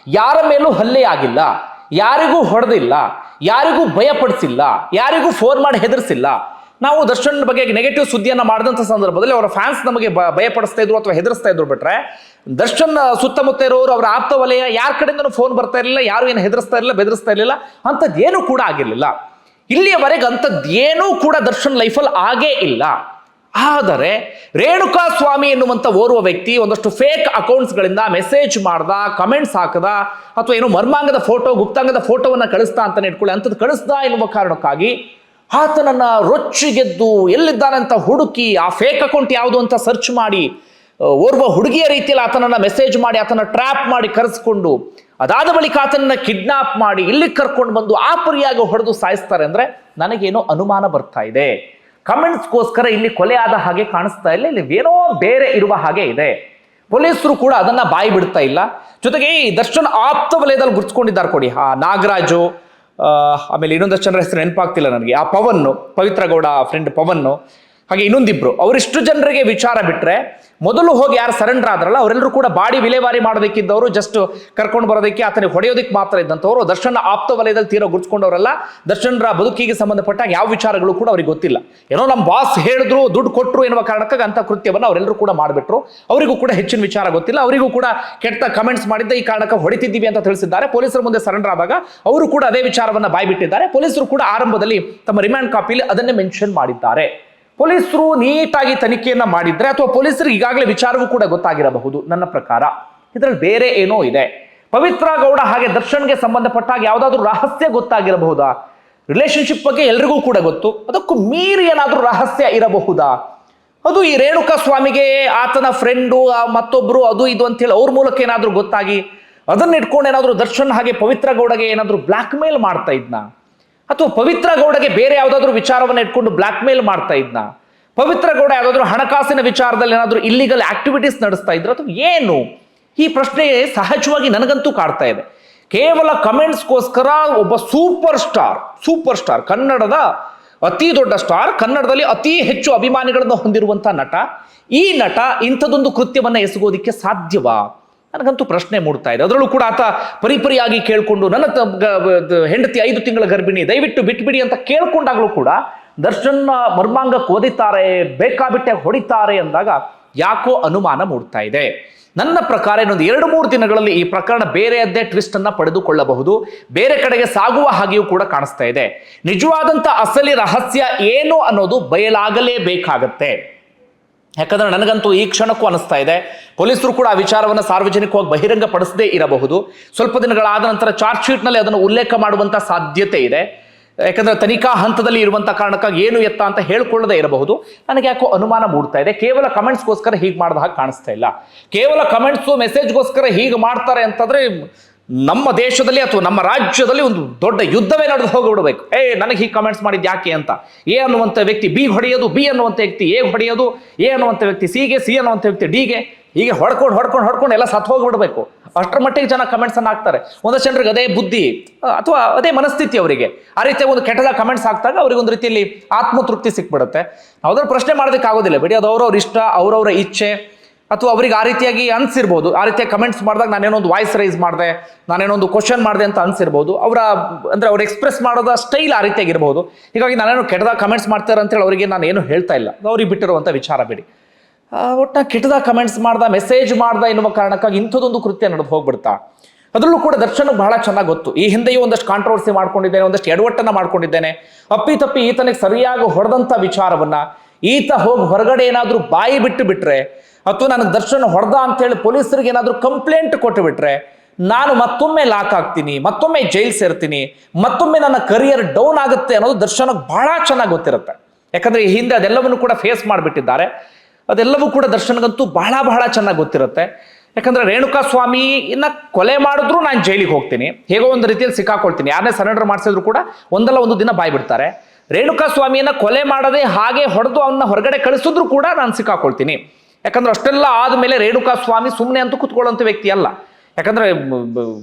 A: ಯಾರ ಮೇಲೂ ಹಲ್ಲೆ ಆಗಿಲ್ಲ. ಯಾರಿಗೂ ಹೊಡೆದಿಲ್ಲ. ಯಾರಿಗೂ ಭಯಪಡಿಸಿಲ್ಲ, ಯಾರಿಗೂ ಫೋನ್ ಮಾಡಿ ಹೆದರ್ಸಿಲ್ಲ. ನಾವು ದರ್ಶನ್ ಬಗ್ಗೆ ನೆಗೆಟಿವ್ ಸುದ್ದಿಯನ್ನು ಮಾಡಿದಂಥ ಸಂದರ್ಭದಲ್ಲಿ ಅವರ ಫ್ಯಾನ್ಸ್ ನಮಗೆ ಭಯಪಡಿಸ್ತಾ ಇದ್ರು ಅಥವಾ ಹೆದರಿಸ್ತಾ ಇದ್ರು ಬಿಟ್ರೆ, ದರ್ಶನ್ ಸುತ್ತಮುತ್ತ ಇರೋರು ಅವರ ಆಪ್ತ ವಲಯ ಯಾರ ಕಡೆಯಿಂದನೂ ಫೋನ್ ಬರ್ತಾ ಇರಲಿಲ್ಲ, ಯಾರು ಏನು ಹೆದರಿಸ್ತಾ ಇರಲಿಲ್ಲ, ಬೆದರಿಸ್ತಾ ಇರಲಿಲ್ಲ ಅಂಥದ್ದು ಏನೂ ಕೂಡ ಆಗಿರಲಿಲ್ಲ. ಇಲ್ಲಿಯವರೆಗೆ ಅಂಥದ್ದು ಏನೂ ಕೂಡ ದರ್ಶನ್ ಲೈಫಲ್ಲಿ ಆಗೇ ಇಲ್ಲ. ಆದರೆ ರೇಣುಕಾ ಸ್ವಾಮಿ ಎನ್ನುವಂಥ ಓರ್ವ ವ್ಯಕ್ತಿ ಒಂದಷ್ಟು ಫೇಕ್ ಅಕೌಂಟ್ಸ್ಗಳಿಂದ ಮೆಸೇಜ್ ಮಾಡ್ದ ಕಮೆಂಟ್ಸ್ ಹಾಕದ, ಅಥವಾ ಏನೋ ಮರ್ಮಾಂಗದ ಫೋಟೋ ಗುಪ್ತಾಂಗದ ಫೋಟೋವನ್ನ ಕಳಿಸ್ತಾ ಅಂತ ಇಟ್ಕೊಳ್ಳಿ. ಅಂಥದ್ದು ಕಳಿಸ್ದ ಎನ್ನುವ ಕಾರಣಕ್ಕಾಗಿ ಆತನನ್ನ ರೊಚ್ಚಿಗೆದ್ದು ಎಲ್ಲಿದ್ದಾನಂತ ಹುಡುಕಿ ಆ ಫೇಕ್ ಅಕೌಂಟ್ ಯಾವುದು ಅಂತ ಸರ್ಚ್ ಮಾಡಿ ಓರ್ವ ಹುಡುಗಿಯ ರೀತಿಯಲ್ಲಿ ಆತನನ್ನ ಮೆಸೇಜ್ ಮಾಡಿ, ಆತನ ಟ್ರ್ಯಾಪ್ ಮಾಡಿ ಕರೆಸ್ಕೊಂಡು, ಅದಾದ ಬಳಿಕ ಆತನನ್ನ ಕಿಡ್ನಾಪ್ ಮಾಡಿ, ಇಲ್ಲಿಗೆ ಕರ್ಕೊಂಡು ಬಂದು ಆ ಪರಿಯಾಗಿ ಹೊಡೆದು ಸಾಯಿಸ್ತಾರೆ ಅಂದರೆ ನನಗೇನೋ ಅನುಮಾನ ಬರ್ತಾ ಇದೆ. ಕಮೆಂಟ್ಸ್ಗೋಸ್ಕರ ಇಲ್ಲಿ ಕೊಲೆ ಆದ ಹಾಗೆ ಕಾಣಿಸ್ತಾ ಇಲ್ಲ. ಇಲ್ಲಿ ಏನೋ ಬೇರೆ ಇರುವ ಹಾಗೆ ಇದೆ. ಪೊಲೀಸರು ಕೂಡ ಅದನ್ನ ಬಾಯಿ ಬಿಡ್ತಾ ಇಲ್ಲ. ಜೊತೆಗೆ ಈ ದರ್ಶನ್ ಆಪ್ತ ವಲಯದಲ್ಲಿ ಗುರ್ಸ್ಕೊಂಡಿದ್ದಾರೆ ಕೊಡಿ. ಆ ನಾಗರಾಜು ಆಮೇಲೆ ಇನ್ನೊಂದಷ್ಟು ಜನರ ಹೆಸರು ನೆನಪಾಗ್ತಿಲ್ಲ ನನಗೆ. ಆ ಪವನ್ ಪವಿತ್ರ ಗೌಡ ಫ್ರೆಂಡ್ ಪವನ್ ಹಾಗೆ ಇನ್ನೊಂದಿಬ್ರು. ಅವರಿಷ್ಟು ಜನರಿಗೆ ವಿಚಾರ ಬಿಟ್ರೆ ಮೊದಲು ಹೋಗಿ ಯಾರು ಸರೆಂಡರ್ ಆದ್ರಲ್ಲ, ಅವರೆಲ್ಲರೂ ಕೂಡ ಬಾಡಿ ವಿಲೇವಾರಿ ಮಾಡಬೇಕಿದ್ದವರು ಜಸ್ಟ್ ಕರ್ಕೊಂಡು ಬರೋದಕ್ಕೆ ಆತನಿಗೆ ಹೊಡೆಯೋದಕ್ಕೆ ಮಾತ್ರ ಇದ್ದಂಥವ್ರು. ದರ್ಶನ ಆಪ್ತ ವಲಯದಲ್ಲಿ ತೀರೋ ಗುಡ್ಸ್ಕೊಂಡವರಲ್ಲ ದರ್ಶನ್ರ ಬದುಕಿಗೆ ಸಂಬಂಧಪಟ್ಟ ಯಾವ ವಿಚಾರಗಳು ಕೂಡ ಅವ್ರಿಗೆ ಗೊತ್ತಿಲ್ಲ. ಏನೋ ನಮ್ಮ ಬಾಸ್ ಹೇಳಿದ್ರು, ದುಡ್ಡು ಕೊಟ್ಟರು ಎನ್ನುವ ಕಾರಣಕ್ಕಾಗಿ ಅಂತ ಕೃತ್ಯವನ್ನು ಅವರೆಲ್ಲರೂ ಕೂಡ ಮಾಡಿಬಿಟ್ರು. ಅವರಿಗೂ ಕೂಡ ಹೆಚ್ಚಿನ ವಿಚಾರ ಗೊತ್ತಿಲ್ಲ, ಅವರಿಗೂ ಕೂಡ ಕೆಟ್ಟ ಕಮೆಂಟ್ಸ್ ಮಾಡಿದ್ದ, ಈ ಕಾರಣಕ್ಕೆ ಹೊಡಿತಿದ್ದೀವಿ ಅಂತ ತಿಳಿಸಿದ್ದಾರೆ. ಪೊಲೀಸರ ಮುಂದೆ ಸರೆಂಡರ್ ಆದಾಗ ಅವರು ಕೂಡ ಅದೇ ವಿಚಾರವನ್ನು ಬಾಯ್ಬಿಟ್ಟಿದ್ದಾರೆ. ಪೊಲೀಸರು ಕೂಡ ಆರಂಭದಲ್ಲಿ ತಮ್ಮ ರಿಮ್ಯಾಂಡ್ ಕಾಪಿಯಲ್ಲಿ ಅದನ್ನೇ ಮೆನ್ಷನ್ ಮಾಡಿದ್ದಾರೆ. ಪೊಲೀಸರು ನೀಟಾಗಿ ತನಿಖೆಯನ್ನ ಮಾಡಿದ್ರೆ ಅಥವಾ ಪೊಲೀಸರಿಗೆ ಈಗಾಗಲೇ ವಿಚಾರವೂ ಕೂಡ ಗೊತ್ತಾಗಿರಬಹುದು, ನನ್ನ ಪ್ರಕಾರ. ಇದರಲ್ಲಿ ಬೇರೆ ಏನೋ ಇದೆ. ಪವಿತ್ರ ಗೌಡ ಹಾಗೆ ದರ್ಶನ್ಗೆ ಸಂಬಂಧಪಟ್ಟಾಗ ಯಾವುದಾದ್ರೂ ರಹಸ್ಯ ಗೊತ್ತಾಗಿರಬಹುದಾ? ರಿಲೇಶನ್ಶಿಪ್ ಬಗ್ಗೆ ಎಲ್ರಿಗೂ ಕೂಡ ಗೊತ್ತು. ಅದಕ್ಕೂ ಮೀರಿ ಏನಾದರೂ ರಹಸ್ಯ ಇರಬಹುದಾ? ಅದು ಈ ರೇಣುಕಾ ಸ್ವಾಮಿಗೆ, ಆತನ ಫ್ರೆಂಡು ಮತ್ತೊಬ್ರು ಅದು ಇದು ಅಂತೇಳಿ ಅವ್ರ ಮೂಲಕ ಏನಾದರೂ ಗೊತ್ತಾಗಿ ಅದನ್ನ ಇಟ್ಕೊಂಡು ಏನಾದರೂ ದರ್ಶನ್ ಹಾಗೆ ಪವಿತ್ರ ಗೌಡಗೆ ಏನಾದರೂ ಬ್ಲ್ಯಾಕ್ ಮೇಲ್ ಮಾಡ್ತಾ ಇದ್ನಾ? ಅಥವಾ ಪವಿತ್ರ ಗೌಡಗೆ ಬೇರೆ ಯಾವುದಾದ್ರೂ ವಿಚಾರವನ್ನು ಇಟ್ಕೊಂಡು ಬ್ಲ್ಯಾಕ್ ಮೇಲ್ ಮಾಡ್ತಾ ಇದ್ನ? ಪವಿತ್ರ ಗೌಡ ಯಾವುದಾದ್ರೂ ಹಣಕಾಸಿನ ವಿಚಾರದಲ್ಲಿ ಏನಾದರೂ ಇಲ್ಲಿಗಲ್ ಆಕ್ಟಿವಿಟೀಸ್ ನಡೆಸ್ತಾ ಇದ್ರು ಅಥವಾ ಏನು? ಈ ಪ್ರಶ್ನೆ ಸಹಜವಾಗಿ ನನಗಂತೂ ಕಾಡ್ತಾ ಇದೆ. ಕೇವಲ ಕಮೆಂಟ್ಸ್ಗೋಸ್ಕರ ಒಬ್ಬ ಸೂಪರ್ ಸ್ಟಾರ್ ಸೂಪರ್ ಸ್ಟಾರ್ ಕನ್ನಡದ ಅತಿ ದೊಡ್ಡ ಸ್ಟಾರ್ ಕನ್ನಡದಲ್ಲಿ ಅತಿ ಹೆಚ್ಚು ಅಭಿಮಾನಿಗಳನ್ನು ಹೊಂದಿರುವಂಥ ನಟ, ಈ ನಟ ಇಂಥದೊಂದು ಕೃತ್ಯವನ್ನ ಎಸಗೋದಿಕ್ಕೆ ಸಾಧ್ಯವಾ? ನನಗಂತೂ ಪ್ರಶ್ನೆ ಮೂಡ್ತಾ ಇದೆ. ಅದರಲ್ಲೂ ಕೂಡ ಆತ ಪರಿಪರಿಯಾಗಿ ಕೇಳಿಕೊಂಡು, ನನ್ನ ಹೆಂಡತಿ ಐದು ತಿಂಗಳ ಗರ್ಭಿಣಿ, ದಯವಿಟ್ಟು ಬಿಟ್ಬಿಡಿ ಅಂತ ಕೇಳ್ಕೊಂಡಾಗಲೂ ಕೂಡ ದರ್ಶನ್ ಮರ್ಮಾಂಗಕ್ಕೆ ಓದಿತಾರೆ ಬೇಕಾಬಿಟ್ಟೆ ಹೊಡಿತಾರೆ ಅಂದಾಗ ಯಾಕೋ ಅನುಮಾನ ಮೂಡ್ತಾ ಇದೆ. ನನ್ನ ಪ್ರಕಾರ ಇನ್ನೊಂದು ಎರಡು ಮೂರು ದಿನಗಳಲ್ಲಿ ಈ ಪ್ರಕರಣ ಬೇರೆಯದ್ದೇ ಟ್ವಿಸ್ಟ್ ಅನ್ನ ಪಡೆದುಕೊಳ್ಳಬಹುದು. ಬೇರೆ ಕಡೆಗೆ ಸಾಗುವ ಹಾಗೆಯೂ ಕೂಡ ಕಾಣಿಸ್ತಾ ಇದೆ. ನಿಜವಾದಂತ ಅಸಲಿ ರಹಸ್ಯ ಏನು ಅನ್ನೋದು ಬಯಲಾಗಲೇಬೇಕಾಗತ್ತೆ. ಯಾಕಂದ್ರೆ ನನಗಂತೂ ಈ ಕ್ಷಣಕ್ಕೂ ಅನಿಸ್ತಾ ಇದೆ. ಪೊಲೀಸರು ಕೂಡ ಆ ವಿಚಾರವನ್ನು ಸಾರ್ವಜನಿಕವಾಗಿ ಬಹಿರಂಗ ಪಡಿಸದೇ ಇರಬಹುದು. ಸ್ವಲ್ಪ ದಿನಗಳಾದ ನಂತರ ಚಾರ್ಜ್ ಶೀಟ್ನಲ್ಲಿ ಅದನ್ನು ಉಲ್ಲೇಖ ಮಾಡುವಂಥ ಸಾಧ್ಯತೆ ಇದೆ. ಯಾಕಂದ್ರೆ ತನಿಖಾ ಹಂತದಲ್ಲಿ ಇರುವಂಥ ಕಾರಣಕ್ಕಾಗಿ ಏನು ಎತ್ತ ಅಂತ ಹೇಳ್ಕೊಳ್ಳದೆ ಇರಬಹುದು. ನನಗೆ ಯಾಕೋ ಅನುಮಾನ ಮೂಡ್ತಾ ಇದೆ. ಕೇವಲ ಕಮೆಂಟ್ಸ್ಗೋಸ್ಕರ ಹೀಗೆ ಮಾಡಿದ ಹಾಗೆ ಕಾಣಿಸ್ತಾ ಇಲ್ಲ. ಕೇವಲ ಕಮೆಂಟ್ಸು ಮೆಸೇಜ್ಗೋಸ್ಕರ ಹೀಗೆ ಮಾಡ್ತಾರೆ ಅಂತಂದ್ರೆ ನಮ್ಮ ದೇಶದಲ್ಲಿ ಅಥವಾ ನಮ್ಮ ರಾಜ್ಯದಲ್ಲಿ ಒಂದು ದೊಡ್ಡ ಯುದ್ಧವೇ ನಡೆದು ಹೋಗಿಬಿಡಬೇಕು. ಏ, ನನಗೆ ಹೀಗೆ ಕಮೆಂಟ್ಸ್ ಮಾಡಿದ್ದು ಯಾಕೆ ಅಂತ? ಎ ಅನ್ನುವಂಥ ವ್ಯಕ್ತಿ ಬಿ ಹೊಡೆಯೋದು, ಬಿ ಅನ್ನುವಂಥ ವ್ಯಕ್ತಿ ಎ ಹೊಡೆಯೋದು, ಎ ಅನ್ನುವಂಥ ವ್ಯಕ್ತಿ ಸಿಗೆ ಸಿ ಅನ್ನುವಂಥ ವ್ಯಕ್ತಿ ಡಿಗೆ ಹೀಗೆ ಹೊಡ್ಕೊಂಡು ಹೊಡ್ಕೊಂಡು ಹೊಡ್ಕೊಂಡು ಎಲ್ಲ ಸತ್ತು ಹೋಗಿಬಿಡಬೇಕು. ಅಷ್ಟರ ಮಟ್ಟಿಗೆ ಜನ ಕಮೆಂಟ್ಸನ್ನು ಹಾಕ್ತಾರೆ. ಒಂದಷ್ಟು ಜನರಿಗೆ ಅದೇ ಬುದ್ಧಿ, ಅಥವಾ ಅದೇ ಮನಸ್ಥಿತಿ ಅವರಿಗೆ. ಆ ರೀತಿಯ ಒಂದು ಕೆಟ್ಟದ ಕಮೆಂಟ್ಸ್ ಹಾಕ್ತಾಗ ಅವ್ರಿಗೆ ಒಂದು ರೀತಿಯಲ್ಲಿ ಆತ್ಮತೃಪ್ತಿ ಸಿಕ್ಬಿಡುತ್ತೆ. ನಾವು ಪ್ರಶ್ನೆ ಮಾಡೋದಕ್ಕಾಗೋದಿಲ್ಲ. ಬಿಡಿ, ಅದು ಅವ್ರವ್ರ ಇಷ್ಟ, ಅವ್ರವ್ರ ಇಚ್ಛೆ ಅಥವಾ ಅವ್ರಿಗೆ ಆ ರೀತಿಯಾಗಿ ಅನ್ಸಿರ್ಬೋದು. ಆ ರೀತಿಯ ಕಮೆಂಟ್ಸ್ ಮಾಡಿದಾಗ ನಾನೇನೊಂದು ವಾಯ್ಸ್ ರೈಸ್ ಮಾಡಿದೆ, ನಾನೇನೊಂದು ಕ್ವಶನ್ ಮಾಡಿದೆ ಅಂತ ಅನ್ಸಿರ್ಬೋದು. ಅವರ, ಅಂದ್ರೆ ಅವ್ರು ಎಕ್ಸ್ಪ್ರೆಸ್ ಮಾಡೋದ ಸ್ಟೈಲ್ ಆ ರೀತಿಯಾಗಿರ್ಬೋದು ಹೀಗಾಗಿ ನಾನೇನು ಕೆಟ್ಟದಾಗ ಕಮೆಂಟ್ಸ್ ಮಾಡ್ತಾರೆ ಅಂತೇಳಿ ಅವರಿಗೆ ನಾನು ಏನು ಹೇಳ್ತಾ ಇಲ್ಲ. ಅವ್ರಿಗೆ ಬಿಟ್ಟಿರುವಂಥ ವಿಚಾರ ಬಿಡಿ. ಒಟ್ಟು ಕೆಟ್ಟದಾಗ ಕಮೆಂಟ್ಸ್ ಮಾಡ್ದ ಮೆಸೇಜ್ ಮಾಡ್ದ ಎನ್ನುವ ಕಾರಣಕ್ಕಾಗಿ ಇಂಥದ್ದೊಂದು ಕೃತ್ಯ ನಡೆದು ಹೋಗ್ಬಿಡ್ತಾ. ಅದರಲ್ಲೂ ಕೂಡ ದರ್ಶನ್ ಬಹಳ ಚೆನ್ನಾಗಿ ಗೊತ್ತು. ಈ ಹಿಂದೆಯೂ ಒಂದಷ್ಟು ಕಾಂಟ್ರವರ್ಸಿ ಮಾಡ್ಕೊಂಡಿದ್ದೇನೆ, ಒಂದಷ್ಟು ಎಡವಟ್ಟನ್ನು ಮಾಡ್ಕೊಂಡಿದ್ದೇನೆ. ಅಪ್ಪಿ ತಪ್ಪಿ ಈತನಿಗೆ ಸರಿಯಾಗಿ ಹೊಡೆದಂಥ ವಿಚಾರವನ್ನ, ಈತ ಹೋಗಿ ಹೊರಗಡೆ ಏನಾದರೂ ಬಾಯಿ ಬಿಟ್ಟು ಬಿಟ್ರೆ ಅಥವಾ ನನಗೆ ದರ್ಶನ್ ಹೊಡೆದ ಅಂತೇಳಿ ಪೊಲೀಸರಿಗೆ ಏನಾದರೂ ಕಂಪ್ಲೇಂಟ್ ಕೊಟ್ಟು ಬಿಟ್ರೆ ನಾನು ಮತ್ತೊಮ್ಮೆ ಲಾಕ್ ಆಗ್ತೀನಿ, ಮತ್ತೊಮ್ಮೆ ಜೈಲ್ ಸೇರ್ತೀನಿ, ಮತ್ತೊಮ್ಮೆ ನನ್ನ ಕರಿಯರ್ ಡೌನ್ ಆಗುತ್ತೆ ಅನ್ನೋದು ದರ್ಶನಕ್ಕೆ ಬಹಳ ಚೆನ್ನಾಗಿ ಗೊತ್ತಿರುತ್ತೆ. ಯಾಕಂದ್ರೆ ಈ ಹಿಂದೆ ಅದೆಲ್ಲವನ್ನು ಕೂಡ ಫೇಸ್ ಮಾಡಿಬಿಟ್ಟಿದ್ದಾರೆ. ಅದೆಲ್ಲವೂ ಕೂಡ ದರ್ಶನಗಂತೂ ಬಹಳ ಬಹಳ ಚೆನ್ನಾಗಿ ಗೊತ್ತಿರುತ್ತೆ. ಯಾಕಂದ್ರೆ ರೇಣುಕಾ ಸ್ವಾಮಿ ಇನ್ನ ಕೊಲೆ ಮಾಡಿದ್ರು ನಾನು ಜೈಲಿಗೆ ಹೋಗ್ತೀನಿ. ಹೇಗೋ ಒಂದು ರೀತಿಯಲ್ಲಿ ಸಿಕ್ಕಾಕೊಳ್ತೀನಿ. ಯಾರನ್ನೇ ಸರೆಂಡರ್ ಮಾಡಿಸಿದ್ರು ಕೂಡ ಒಂದಲ್ಲ ಒಂದು ದಿನ ಬಾಯ್ ಬಿಡ್ತಾರೆ ರೇಣುಕಾ ಸ್ವಾಮಿಯನ್ನ ಕೊಲೆ ಮಾಡದೆ ಹಾಗೆ ಹೊಡೆದು ಅವನ್ನ ಹೊರಗಡೆ ಕಳಿಸಿದ್ರು ಕೂಡ ನಾನು ಸಿಕ್ಕಾಕೊಳ್ತೀನಿ. ಯಾಕಂದ್ರೆ ಅಷ್ಟೆಲ್ಲ ಆದಮೇಲೆ ರೇಣುಕಾ ಸ್ವಾಮಿ ಸುಮ್ಮನೆ ಅಂತೂ ಕುತ್ಕೊಳ್ಳುವಂಥ ವ್ಯಕ್ತಿ ಅಲ್ಲ. ಯಾಕಂದ್ರೆ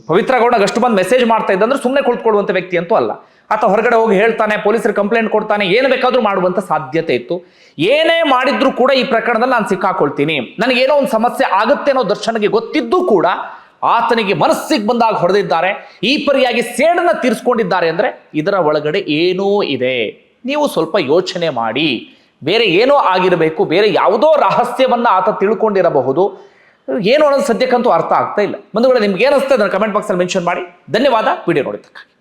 A: ಪವಿತ್ರ ಗೌಡ ಅಷ್ಟು ಬಂದು ಮೆಸೇಜ್ ಮಾಡ್ತಾ ಇದ್ದಂದ್ರೆ ಸುಮ್ಮನೆ ಕುಳಿತುಕೊಳ್ಳುವಂಥ ವ್ಯಕ್ತಿ ಅಂತೂ ಅಲ್ಲ. ಆತ ಹೊರಗಡೆ ಹೋಗಿ ಹೇಳ್ತಾನೆ ಪೊಲೀಸರು ಕಂಪ್ಲೇಂಟ್ ಕೊಡ್ತಾನೆ, ಏನು ಬೇಕಾದರೂ ಮಾಡುವಂಥ ಸಾಧ್ಯತೆ ಇತ್ತು. ಏನೇ ಮಾಡಿದ್ರು ಕೂಡ ಈ ಪ್ರಕರಣದಲ್ಲಿ ನಾನು ಸಿಕ್ಕಾಕೊಳ್ತೀನಿ. ನನಗೇನೋ ಒಂದು ಸಮಸ್ಯೆ ಆಗುತ್ತೆ ಅನ್ನೋ ದರ್ಶನಗೆ ಗೊತ್ತಿದ್ದು ಕೂಡ ಆತನಿಗೆ ಮನಸ್ಸಿಗೆ ಬಂದಾಗ ಹೊಡೆದಿದ್ದಾರೆ. ಈ ಪರಿಯಾಗಿ ಸೇಡನ್ನ ತೀರಿಸ್ಕೊಂಡಿದ್ದಾರೆ ಅಂದ್ರೆ ಇದರ ಒಳಗಡೆ ಏನೋ ಇದೆ. ನೀವು ಸ್ವಲ್ಪ ಯೋಚನೆ ಮಾಡಿ. ಬೇರೆ ಏನೋ ಆಗಿರಬೇಕು, ಬೇರೆ ಯಾವುದೋ ರಹಸ್ಯವನ್ನು ಆತ ತಿಳ್ಕೊಂಡಿರಬಹುದು. ಏನು ಅನ್ನೋದು ಸದ್ಯಕ್ಕಂತೂ ಅರ್ಥ ಆಗ್ತಾ ಇಲ್ಲ. ಬಂಧುಗಳೇ ನಿಮ್ಗೆ ಏನಿಸ್ತದೆ ಅದನ್ನು ಕಮೆಂಟ್ ಬಾಕ್ಸಲ್ಲಿ ಮೆನ್ಷನ್ ಮಾಡಿ. ಧನ್ಯವಾದ. ವಿಡಿಯೋ ನೋಡಿದ್ದಕ್ಕಾಗಿ.